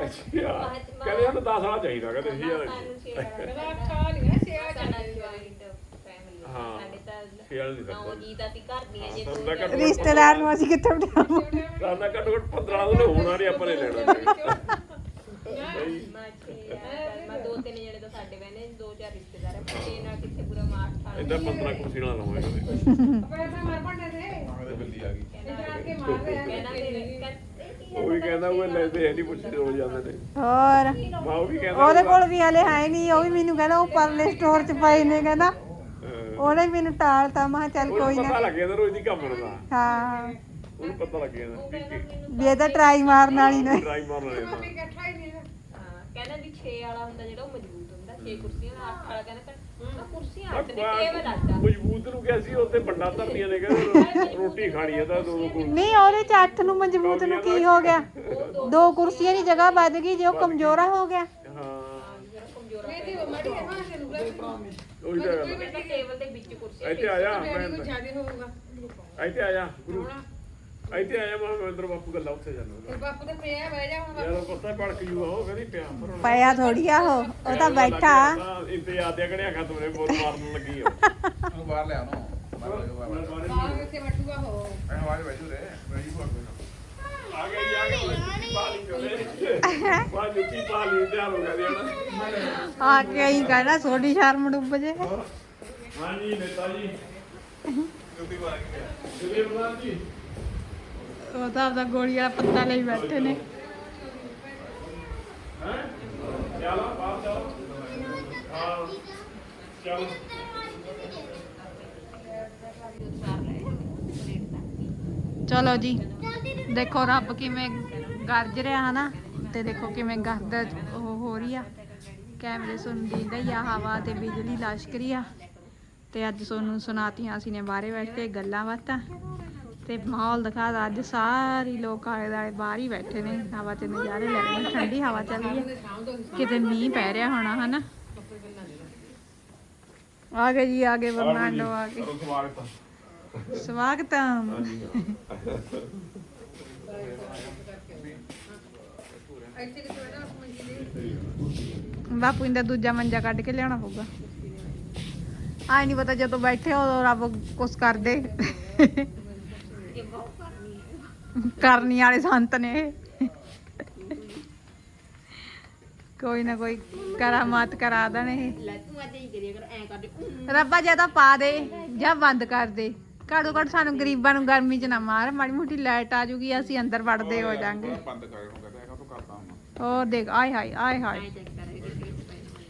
ਕਹਿੰਦੇ ਸਾਨੂੰ 10 ਵਾਲਾ ਚਾਹੀਦਾ ਕਹਿੰਦੇ ਸੀ ਯਾਰ ਸਾਨੂੰ ਛੇ ਆ ਮੇਰਾ ਖਾ ਲਿਆ ਸਿਆ ਸਾਡਾ ਜੁਆਇੰਟ ਫੈਮਿਲੀ ਹਾਂ। ਸਾਡੇ ਤਾਂ ਛੇ ਵਾਲਾ ਨਹੀਂ ਨੌ ਸਕਦਾ। ਜੀ ਦਾ ਸੀ ਘਰ ਦੀਆਂ ਜੇ ਸਾਨੂੰ ਤਾਂ ਘੱਟੋ ਘੱਟ ਰਿਸ਼ਤੇਦਾਰ ਨੂੰ ਅਸੀਂ ਕਿੱਥੇ ਬਿਠਾਵਾਂਗੇ ਸਾਨੂੰ ਤਾਂ ਘੱਟੋ ਘੱਟ 15 ਦਿਨ ਹੋਣਾ ਨਹੀਂ ਆਪਾਂ ਨੇ ਲੈਣਾ। ਮੈਂ ਦੋ ਤਿੰਨ ਜਣੇ ਤਾਂ ਸਾਡੇ ਬਹਿਨੇ ਦੋ ਚਾਰ ਰਿਸ਼ਤੇਦਾਰ ਆ ਛੇ ਨਾਲ ਕਿੱਥੇ ਪੂਰਾ ਮਾਰ ਠਾਲ ਇਦਾਂ 15 ਕੁਰਸੀ ਨਾਲ ਲਾਵਾਂਗੇ ਕਦੇ ਪੈਸਾ ਮਾਰ ਪੰਡੇ ਦੇ ਬਿੱਲੀ ਆ। ਗਈ ਜਾਣ ਕੇ ਮਾਰ ਰਿਹਾ ਕਹਿੰਦਾ ਮੇਰੇ ਕਹਿੰਦੇ ਉਹ ਵੀ ਕਹਿੰਦਾ ਉਹ ਲੈਂਦੇ ਹੈ ਨਹੀਂ ਪੁੱਛਦੇ ਹੋ ਜਾਂਦੇ ਨੇ। ਹੋਰ? ਮਾਂ ਉਹ ਵੀ ਕਹਿੰਦਾ ਉਹਦੇ ਕੋਲ ਵੀ ਹਲੇ ਹੈ ਨਹੀਂ ਉਹ ਵੀ ਮੈਨੂੰ ਕਹਿੰਦਾ ਉਹ ਪਰਲੇ ਸਟੋਰ 'ਚ ਪਏ ਨੇ ਕਹਿੰਦਾ। ਅਹ, ਉਹਨੇ ਵੀ ਮੈਨੂੰ ਟਾਲਤਾ ਮੈਂ ਕਿਹਾ ਚੱਲ ਕੋਈ ਨਾ। ਪਤਾ ਲੱਗ ਜਾਂਦਾ ਰੋਜ਼ ਦੀ ਹਾਂ। ਉਹਨੂੰ ਪਤਾ ਲੱਗ ਜਾਂਦਾ ਠੀਕ ਵੀ ਇਹ ਤਾਂ ਟਰਾਈ ਮਾਰਨ ਵਾਲੀ ਨੇ। ਟਰਾਈ ਮਾਰ ਲੈਂਦਾ ਮੰਮੀ ਇਕੱਠਾ ਹੀ ਨਹੀਂ ਹਾਂ ਕਹਿੰਦਾ ਵੀ 6 ਵਾਲਾ ਹੁੰਦਾ ਜਿਹੜਾ ਉਹ ਮਜ਼ਬੂਤ ਹੁੰਦਾ 6 ਕੁਰਸੀਆਂ ਦਾ 8 ਵਾਲਾ ਕਹਿੰਦਾ ਕੁਰਸੀਆਂ ਅੱਠ ਨੇ ਟੇਬਲ ਅੱਡਾ ਮਜ਼ਬੂਤ ਨੂੰ ਕਿਹਾ ਸੀ ਉੱਤੇ ਵੱਡਾ ਧਰਨੀਆਂ ਨੇ ਕਹਿੰਦੇ ਰੋਟੀ ਖਾਣੀ ਹੈ ਤਾਂ ਦੋ ਦੋ ਕੁ- ਨਹੀਂ ਉਹਦੇ ਚ ਅੱਠ ਨੂੰ ਮਜ਼ਬੂਤ ਨੂੰ ਕੀ ਹੋ ਗਿਆ? ਦੋ ਕੁਰਸੀਆਂ ਦੀ ਜਗ੍ਹਾ ਵੱਧ ਗਈ ਜੇ ਉਹ ਕਮਜ਼ੋਰਾ ਹੋ ਗਿਆ। ਹਾਂ ਮੇਰੀ ਮੜੀ ਹੈ ਹਾਂ ਤੈਨੂੰ ਉਹੀ ਤਾਂ ਗੱਲ ਆ। ਕਹਿੰਦਾ ਟੇਬਲ ਦੇ ਵਿੱਚ ਕੁਰਸੀ ਇੱਥੇ ਆ ਜਾ ਮੇਰੀ ਮੈਂ ਕੋਈ ਜ਼ਿਆਦਾ ਹੋਊਗਾ ਇੱਥੇ ਆ ਜਾ ਗੁਰੂ। ਇੱਥੇ ਆ ਜਾ ਮੈਂ ਮਹਿੰਦਰ ਬਾਪੂ ਗੱਲਾਂ ਉੱਥੇ ਜਾਣਾ ਤੇ ਬਾਪੂ ਦੇ ਪਿਆ ਬਹਿ ਜਾ ਹੁਣ ਯਾਰ ਉਹ ਪਤਾ ਭੜਕ ਜੂ ਉਹ ਕਹਿੰਦੀ ਪਿਆ ਪਰ ਹੁਣ। ਪਿਆ ਥੋੜੀ ਆ ਉਹ ਉਹ ਤਾਂ ਬੈਠਾ। ਇੰਤਜ਼ਾਰ ਦੇ ਕੜਿਆ ਖਾ ਤੁਮਰੇ ਬੋਲ ਮਾਰਨ ਲੱਗੀ ਹੋ ਉਹਨੂੰ ਬਾਹਰ ਲਿਆ ਨੂੰ ਬਾਹਰ ਲਿਆ ਬਾਹਰ ਬਾਹਰ ਕਿੱਥੇ ਬੈਠੂਗਾ ਹੋ ਮੈਂ ਆਵਾਜ਼ ਬੈਠੂ ਰੇ ਬੈਠੀ ਫੋਨ ਆ ਗਿਆ ਜੀ ਆ ਗਿਆ। ਧਿਆਨ ਹੋ ਗਿਆ ਜੀ ਆ ਕੇ ਹੀ ਕਹਿਣਾ ਸੋਡੀ ਸ਼ਰਮ ਡੁੱਬ ਜੇ। ਹਾਂਜੀ ਨੇਤਾ ਜੀ ਜੁੱਤੀ ਬਾਹਰ ਗਿਆ ਜੁਲੇ ਪ੍ਰਧਾਨ ਜੀ ਉਹ ਤਾਂ ਆਪਦਾ ਗੋਲੀ ਵਾਲਾ ਪੱਤਾ ਲਈ ਬੈਠੇ ਨੇ। ਹੈ ਚਲੋ ਬਾਹਰ ਚਲੋ ਹਾਂ ਚਲੋ ਚਲੋ ਜੀ, ਦੇਖੋ ਰੱਬ ਕਿਵੇਂ ਗਰਜ ਰਿਹਾ ਹਨਾ ਤੇ ਦੇਖੋ ਕਿਵੇਂ ਗਰਦ ਉਹ ਹੋ ਰਹੀ ਆ। ਕੈਮਰੇ ਸੁਣ ਦਿੰਦਾ ਆ ਹਵਾ ਤੇ ਬਿਜਲੀ ਲਸ਼ਕ ਰਹੀ ਆ। ਤੇ ਅੱਜ ਤੁਹਾਨੂੰ ਸੁਣਾਤੀਆਂ ਅਸੀਂ ਨੇ ਬਾਹਰੇ ਬੈਠ ਗੱਲਾਂ ਬਾਤਾਂ। ਤੇ ਮਾਹੌਲ ਦਿਖਾ ਦਾ ਅੱਜ ਸਾਰੇ ਲੋਕ ਆਲੇ ਦਾਲੇ ਬਾਹਰ ਹੀ ਬੈਠੇ ਨੇ ਹਵਾ ਤੇ ਨਜ਼ਾਰੇ ਲੈ ਰਹੇ ਠੰਡੀ ਹਵਾ ਚੱਲ ਰਹੀ ਹੈ ਕਿਤੇ ਮੀਂਹ ਪੈ ਰਿਹਾ ਹੋਣਾ ਹਨਾ। ਆ ਗਏ ਜੀ ਆ ਗਏ ਬਰਨਾਂਡੋ ਆ ਗਏ। ਕਰੋ ਸਵਾਗਤ ਸਵਾਗਤਮ। ਇੱਥੇ ਕਿੱਥੇ ਬੈਠਾ ਉਸ ਮੰਜੀ ਦੇ ਬਾਪੂ ਇੰਦਾ ਦੂਜਾ ਮੰਜਾ ਕੱਢ ਕੇ ਲਿਆਉਣਾ ਪਊਗਾ। ਆਈ ਨਹੀਂ ਪਤਾ ਜਦੋਂ ਬੈਠੇ ਉਦੋਂ ਰੱਬ ਕੁਛ ਕਰਦੇ। ਕਰਨੀ ਵਾਲੇ ਸੰਤ ਨੇ। ਕੋਈ ਨਾ ਕੋਈ ਕਰਾਮਾਤ ਕਰਾ ਦੇਣੇ। ਰੱਬਾ ਜਾਂ ਤਾਂ ਪਾ ਦੇ ਜਾਂ ਬੰਦ ਕਰ ਦੇ। ਘੱਟੋ ਘੱਟ ਸਾਨੂੰ ਗਰੀਬਾਂ ਨੂੰ ਗਰਮੀ 'ਚ ਨਾ ਮਾਰ, ਮਾੜੀ ਮੋਟੀ ਲਾਈਟ ਆ ਜੂਗੀ, ਅਸੀਂ ਅੰਦਰ ਵੜਦੇ ਹੋ ਜਾਾਂਗੇ। ਬੰਦ ਕਰ ਨੂੰ ਹੋਰ ਦੇਖ ਆਏ ਹਾਏ ਆਏ ਹਾਏ।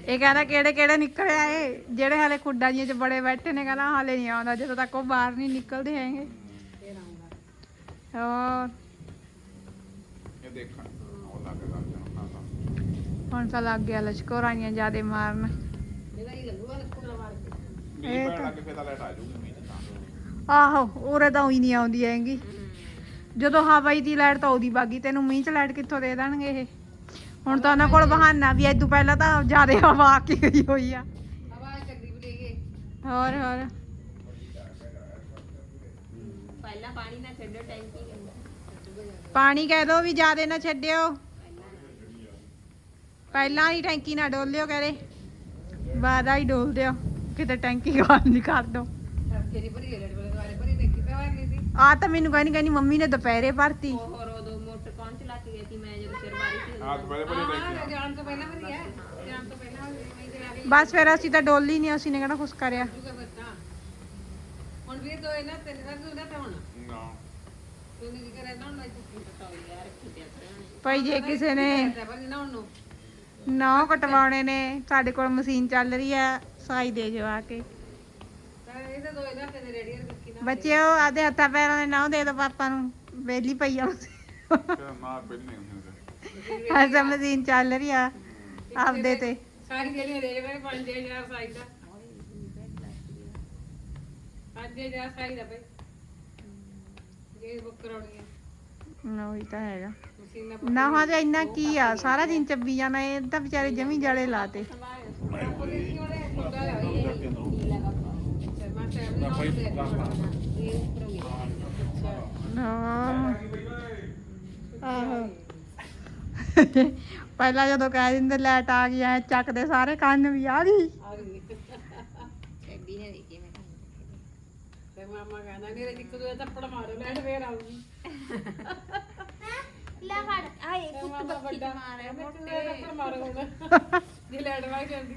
ਇਹ ਕਹਿੰਦਾ ਕਿਹੜੇ ਕਿਹੜੇ ਨਿਕਲਿਆ ਏ ਜਿਹੜੇ ਹਾਲੇ ਖੁੱਡਾਂ ਜੀਆਂ 'ਚ ਬੜੇ ਬੈਠੇ ਨੇ ਕਹਿੰਦਾ ਹਾਲੇ ਨਹੀਂ ਆਉਂਦਾ ਜਦੋਂ ਤੱਕ ਉਹ ਬਾਹਰ ਨਹੀਂ ਨਿਕਲਦੇ ਹੈਗੇ। ਹੋਰ? ਇਹ ਦੇਖਣ ਉਹ ਲੱਗ ਗਿਆ ਹੁਣ ਤਾਂ ਲੱਗ ਗਿਆ ਲਸ਼ਕੋਰਾਂੀਆਂ ਜਿਆਦੇ ਮਾਰਨ। ਕੇ। ਤਾਂ ਲੈਟ ਆ ਜੂਗੀ ਆਹੋ ਉਰੇ ਤਾਂ ਉਹੀ ਨਹੀਂ ਆਉਂਦੀ ਹੈਗੀ। ਜਦੋਂ ਹਵਾਈ ਦੀ ਲਾਈਟ ਤਾਂ ਉਹਦੀ ਬਾਗੀ ਤੈਨੂੰ ਮੀਂਹ ਚ ਲਾਈਟ ਕਿੱਥੋਂ ਦੇ ਦੇਣਗੇ ਇਹ? ਹੁਣ ਤਾਂ ਉਹਨਾਂ ਕੋਲ ਬਹਾਨਾ ਵੀ ਐਦੂ ਪਹਿਲਾਂ ਤਾਂ ਜ਼ਿਆਦਾ ਹਵਾ ਆ ਕੇ ਗਈ ਹੋਈ ਆ। ਹਵਾ ਹੋਰ ਹੋਰ। ਪਹਿਲਾਂ ਪਾਣੀ ਨਾ ਛੱਡੋ ਟੈਂਕੀ ਕਹਿੰਦਾ ਪਾਣੀ ਕਹਿ ਦੋ ਵੀ ਜ਼ਿਆਦਾ ਨਾ ਛੱਡਿਓ। ਪਹਿਲਾਂ ਹੀ ਟੈਂਕੀ ਨਾ ਡੋਲਿਓ ਕਹਿੰਦੇ ਬਾਅਦਾ ਹੀ ਡੋਲ ਦਿਓ। ਕਿਤੇ ਟੈਂਕੀ ਖਾਲੀ ਕਰ ਦੋ। ਆ ਤਾਂ ਮੈਨੂੰ ਕਹਿੰਦੀ ਕਹਿੰਦੀ ਮੰਮੀ ਨੇ ਦੁਪਹਿਰੇ ਭਰਤੀ। ਹੋਰ ਉਦੋਂ ਮੋਟਰ ਕੌਣ ਚਲਾ ਕੇ ਗਈ ਸੀ ਮੈਂ ਜਦੋਂ ਹਾਂ ਪਹਿਲੇ ਪਹਿਲੇ ਹਾਂ ਜਾਣ ਤੋਂ ਪਹਿਲਾਂ ਭਰੀ ਹੈ। ਜਾਣ ਤੋਂ ਪਹਿਲਾਂ ਮੈਂ ਤੇ ਆ ਗਈ ਬਸ ਫਿਰ ਅਸੀਂ ਤਾਂ ਡੋਲੀ ਨਹੀਂ ਅਸੀਂ ਨੇ ਕਿਹੜਾ ਕੁਛ ਕਰਿਆ। ਜੂਗਾ ਹੁਣ ਵੀ ਦੋ ਇਹਨਾਂ ਤੇਰੇ ਨਾਲ ਤੂੰ ਤਾਂ ਹੁਣ। ਨਾ। ਤੂੰ ਨਹੀਂ ਕਰਿਆ ਨਾ ਹੁਣ ਮੈਂ ਤੂੰ ਪਤਾ ਯਾਰ ਕਿਤੇ ਕਰਾਂਗੇ ਭਾਈ ਜੇ ਕਿਸੇ ਨੇ ਨਾ ਹੁਣ ਨੂੰ? ਨੌ ਕਟਵਾਉਣੇ ਨੇ ਸਾਡੇ ਕੋਲ ਮਸ਼ੀਨ ਚੱਲ ਰਹੀ ਆ ਸਾਈ ਦੇ ਜੋ ਆ ਕੇ। ਤਾਂ ਇਹ ਤਾਂ ਦੋ ਇਹਨਾਂ ਤੇਰੇ ਰੇੜੀਆਂ ਰੱਖੀ ਨਾ ਬੱਚਿਓ ਆਦੇ ਹੱਥਾਂ ਪੈਰਾਂ ਦੇ ਨੌ ਦੇ ਦੋ ਪਾਪਾ ਨੂੰ ਵੇਲੀ ਪਈ ਆ। ਫਿਰ ਨਾ ਪਹਿਲੇ ਨਹੀਂ ਹੁੰਦੇ ਅਸਾਂ ਮਸ਼ੀਨ ਚੱਲ ਰਹੀ ਆ ਆਪਦੇ ਤੇ। ਸਾਰੀ ਜਿਹੜੀਆਂ ਰੇੜ ਵਾਲੇ 5000 ਸਾਈ ਦਾ। 5000 ਸਾਈ ਦਾ ਬਈ। ਜੇ ਬੁੱਕ ਕਰਾਉਣੀ ਹੈ ਉਹੀ ਤਾਂ ਹੈਗਾ। ਨਾ ਹਾਂ ਤੇ ਇੰਨਾ ਕੀ ਆ ਸਾਰਾ ਦਿਨ ਚੱਬੀ ਜਾਣਾ ਇਹ ਤਾਂ ਵਿਚਾਰੇ ਜਮੀ ਜੜੇ ਲਾਤੇ। ਹਾਂ। ਆਹੋ। ਪਹਿਲਾਂ ਜਦੋਂ ਕਹਿ ਦਿੰਦੇ ਲਾਈਟ ਆ ਗਈ ਐ ਚੱਕਦੇ ਸਾਰੇ ਕੰਨ ਵੀ ਆ ਗਈ। ਐਡੀ ਨੇ ਦੇਖੀ ਮੈਂ ਤੇ ਮਾਮਾ ਕਹਿੰਦਾ ਮੇਰੇ ਇੱਕ ਦੋ ਥੱਪੜ ਮਾਰੋ ਲੈਟ ਫੇਰ ਆਊਗੀ। ਲੈ ਫੜ। ਆਏ ਮਾਮਾ ਵੱਡਾ ਮਾਰਿਆ ਮੋਟੇ ਥੱਪੜ ਮਾਰੋ ਹੁਣ? ਜੇ ਲੈਟ ਵਾ ਜਾਂਦੀ।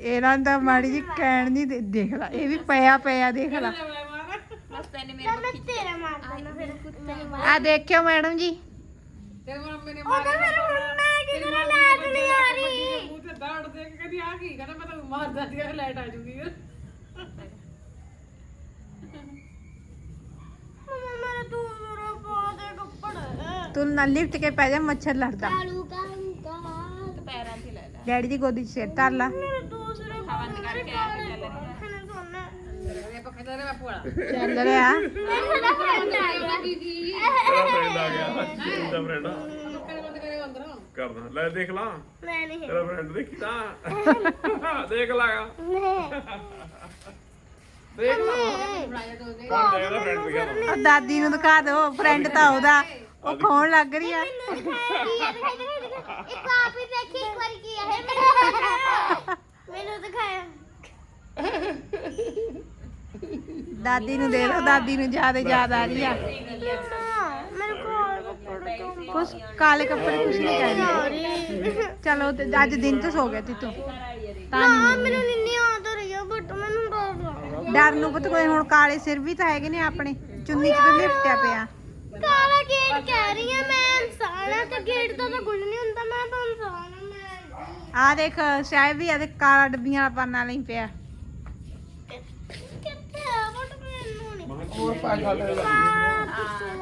ਇਹਨਾਂ ਦਾ ਮਾੜੀ ਜੀ ਕਹਿਣ ਨਹੀਂ ਦੇ- ਦੇਖ ਲੈ ਇਹ ਵੀ ਪਿਆ ਪਿਆ ਦੇਖ ਲੈ। ਲੈ ਮਾਰਾ? ਬਸ ਤੈਨੇ ਤਾਂ ਮੇਰੇ ਮੈਂ ਤੇਰਾ ਮਾਰ ਦੇਣਾ ਫਿਰ। ਕੁੱਤੇ ਆ ਦੇਖਿਓ ਮੈਡਮ ਜੀ। ਤੇਰੇ ਮਾਮੇ ਨੇ ਉਹਦਾ ਫਿਰ ਹੁਣ ਮੈਂ ਕੀ ਕਰਾਂ ਲਾਈਟ ਨਹੀਂ ਆ ਰਹੀ ਮੂੰਹ ਤੇ ਦਾੜ ਦੇ ਕੇ ਕਹਿੰਦੀ ਆ ਕੀ ਕਹਿੰਦਾ ਮੈਂ ਤਾਂ ਮਾਰਦਾ ਸੀ ਲੈਟ ਆ ਜੂਗੀ ਮਮਾ ਮੇਰਾ ਦੂਸਰਾ ਪਾ ਦੇ ਕੱਪੜੇ ਤੂੰ ਨਾ ਲਿਫਟ ਕੇ ਪੈ ਜਾ ਮੱਛਰ ਲੜਦਾ ਕਾਲੂ ਕਾਲੂ ਕਾ ਪੈਰਾਂ 'ਤੇ ਲੈ ਲੈ ਡੈਡੀ ਦੀ ਗੋਦੀ 'ਚ ਸਿਰ ਧਰ ਲਾ ਮੇਰਾ ਦੂਸਰਾ ਪਾ ਬੰਦ ਕਰਕੇ ਆ ਕੇ ਚੱਲ ਰਹੀ ਖਾਣਾ ਸੋਨਾ ਇਹ ਪੱਖਾ ਤੇ ਬਾਪੂ ਵਾਲਾ ਚੱਲ ਰਿਹਾ ਮੇਰਾ ਫਰੈਂਡ ਆ ਗਿਆ ਦੀਦੀ ਤੇਰਾ ਫਰੈਂਡ ਆ ਗਿਆ ਤੇਰਾ ਫਰੈਂਡ ਆ ਪੱਖਾ ਬੰਦ ਕਰੇ ਅੰਦਰੋਂ ਕਰਦਾ। ਲੈ ਦੇਖ ਲਾ। ਮੈਂ ਨਹੀਂ ਤੇਰਾ ਫਰੈਂਡ ਦੇਖੀ ਤਾਂ। ਦੇਖ ਲਾਗਾ ਦੇਖ ਲਾ। ਬਣਾਇਆ ਦੋ ਦੇ ਕੌਣ ਦੇਖਦਾ ਫਰੈਂਡ ਦਿਖਾ ਉਹ ਦਾਦੀ ਨੂੰ ਦਿਖਾ ਦਿਓ ਫਰੈਂਡ ਤਾਂ ਉਹਦਾ। ਉਹ ਖੋਣ ਲੱਗ ਰਹੀ ਆ। ਇੱਕ ਆਪ ਹੀ ਦੇਖੀ ਇੱਕ ਵਾਰ ਕੀ ਹੈ ਮੈਨੂੰ ਦਿਖਾਇਆ। ਦਾਦੀ ਨੂੰ ਦੇ ਦਿਓ ਦਾਦੀ ਨੂੰ ਜ਼ਿਆਦਾ ਯਾਦ ਆ ਰਹੀ ਆ। ਮੇਰੇ ਕੋਲ ਕੱਪੜੇ ਤੋਂ ਕੁਛ ਕਾਲੇ ਕੱਪੜੇ ਕੁਛ ਨਹੀਂ ਕਹਿੰਦੇ। ਚਲੋ ਤੇ ਅੱਜ ਦਿਨ ਚ ਸੋ ਗਿਆ ਤੀ ਤੂੰ ਤਾਂ ਨਾ ਮੈਨੂੰ ਨਿੰਨੀ ਆ ਤਾਂ ਰਹੀ ਆ ਬਟ ਮੈਨੂੰ ਡਰ ਲੱਗਾ ਡਰ ਨੂੰ ਪਤਾ ਕੋਈ ਹੁਣ ਕਾਲੇ ਸਿਰ ਵੀ ਤਾਂ ਹੈਗੇ ਨੇ ਆਪਣੇ ਚੁੰਨੀ ਚ ਤਾਂ ਲਿਪਟਿਆ ਪਿਆ। ਕਾਲਾ ਗੇਟ ਕਹਿ ਰਹੀ ਆ ਮੈਂ ਇਨਸਾਨ ਆ ਤੇ ਗੇਟ ਦਾ ਤਾਂ ਕੁਝ ਨਹੀਂ ਹੁੰਦਾ ਮੈਂ ਤਾਂ ਇਨਸਾਨ ਆ ਮੈਂ ਆ ਦੇਖ ਸ਼ਾਇਦ ਵੀ ਆ ਦੇ ਕਾਲਾ ਡੱਬੀਆਂ ਵਾਲਾ ਪਾਨਾ ਲਈ ਪਿਆ। ਹੋਰ ਪਾ ਖਾ ਲੈ ਆ ਪਿੱਛੇ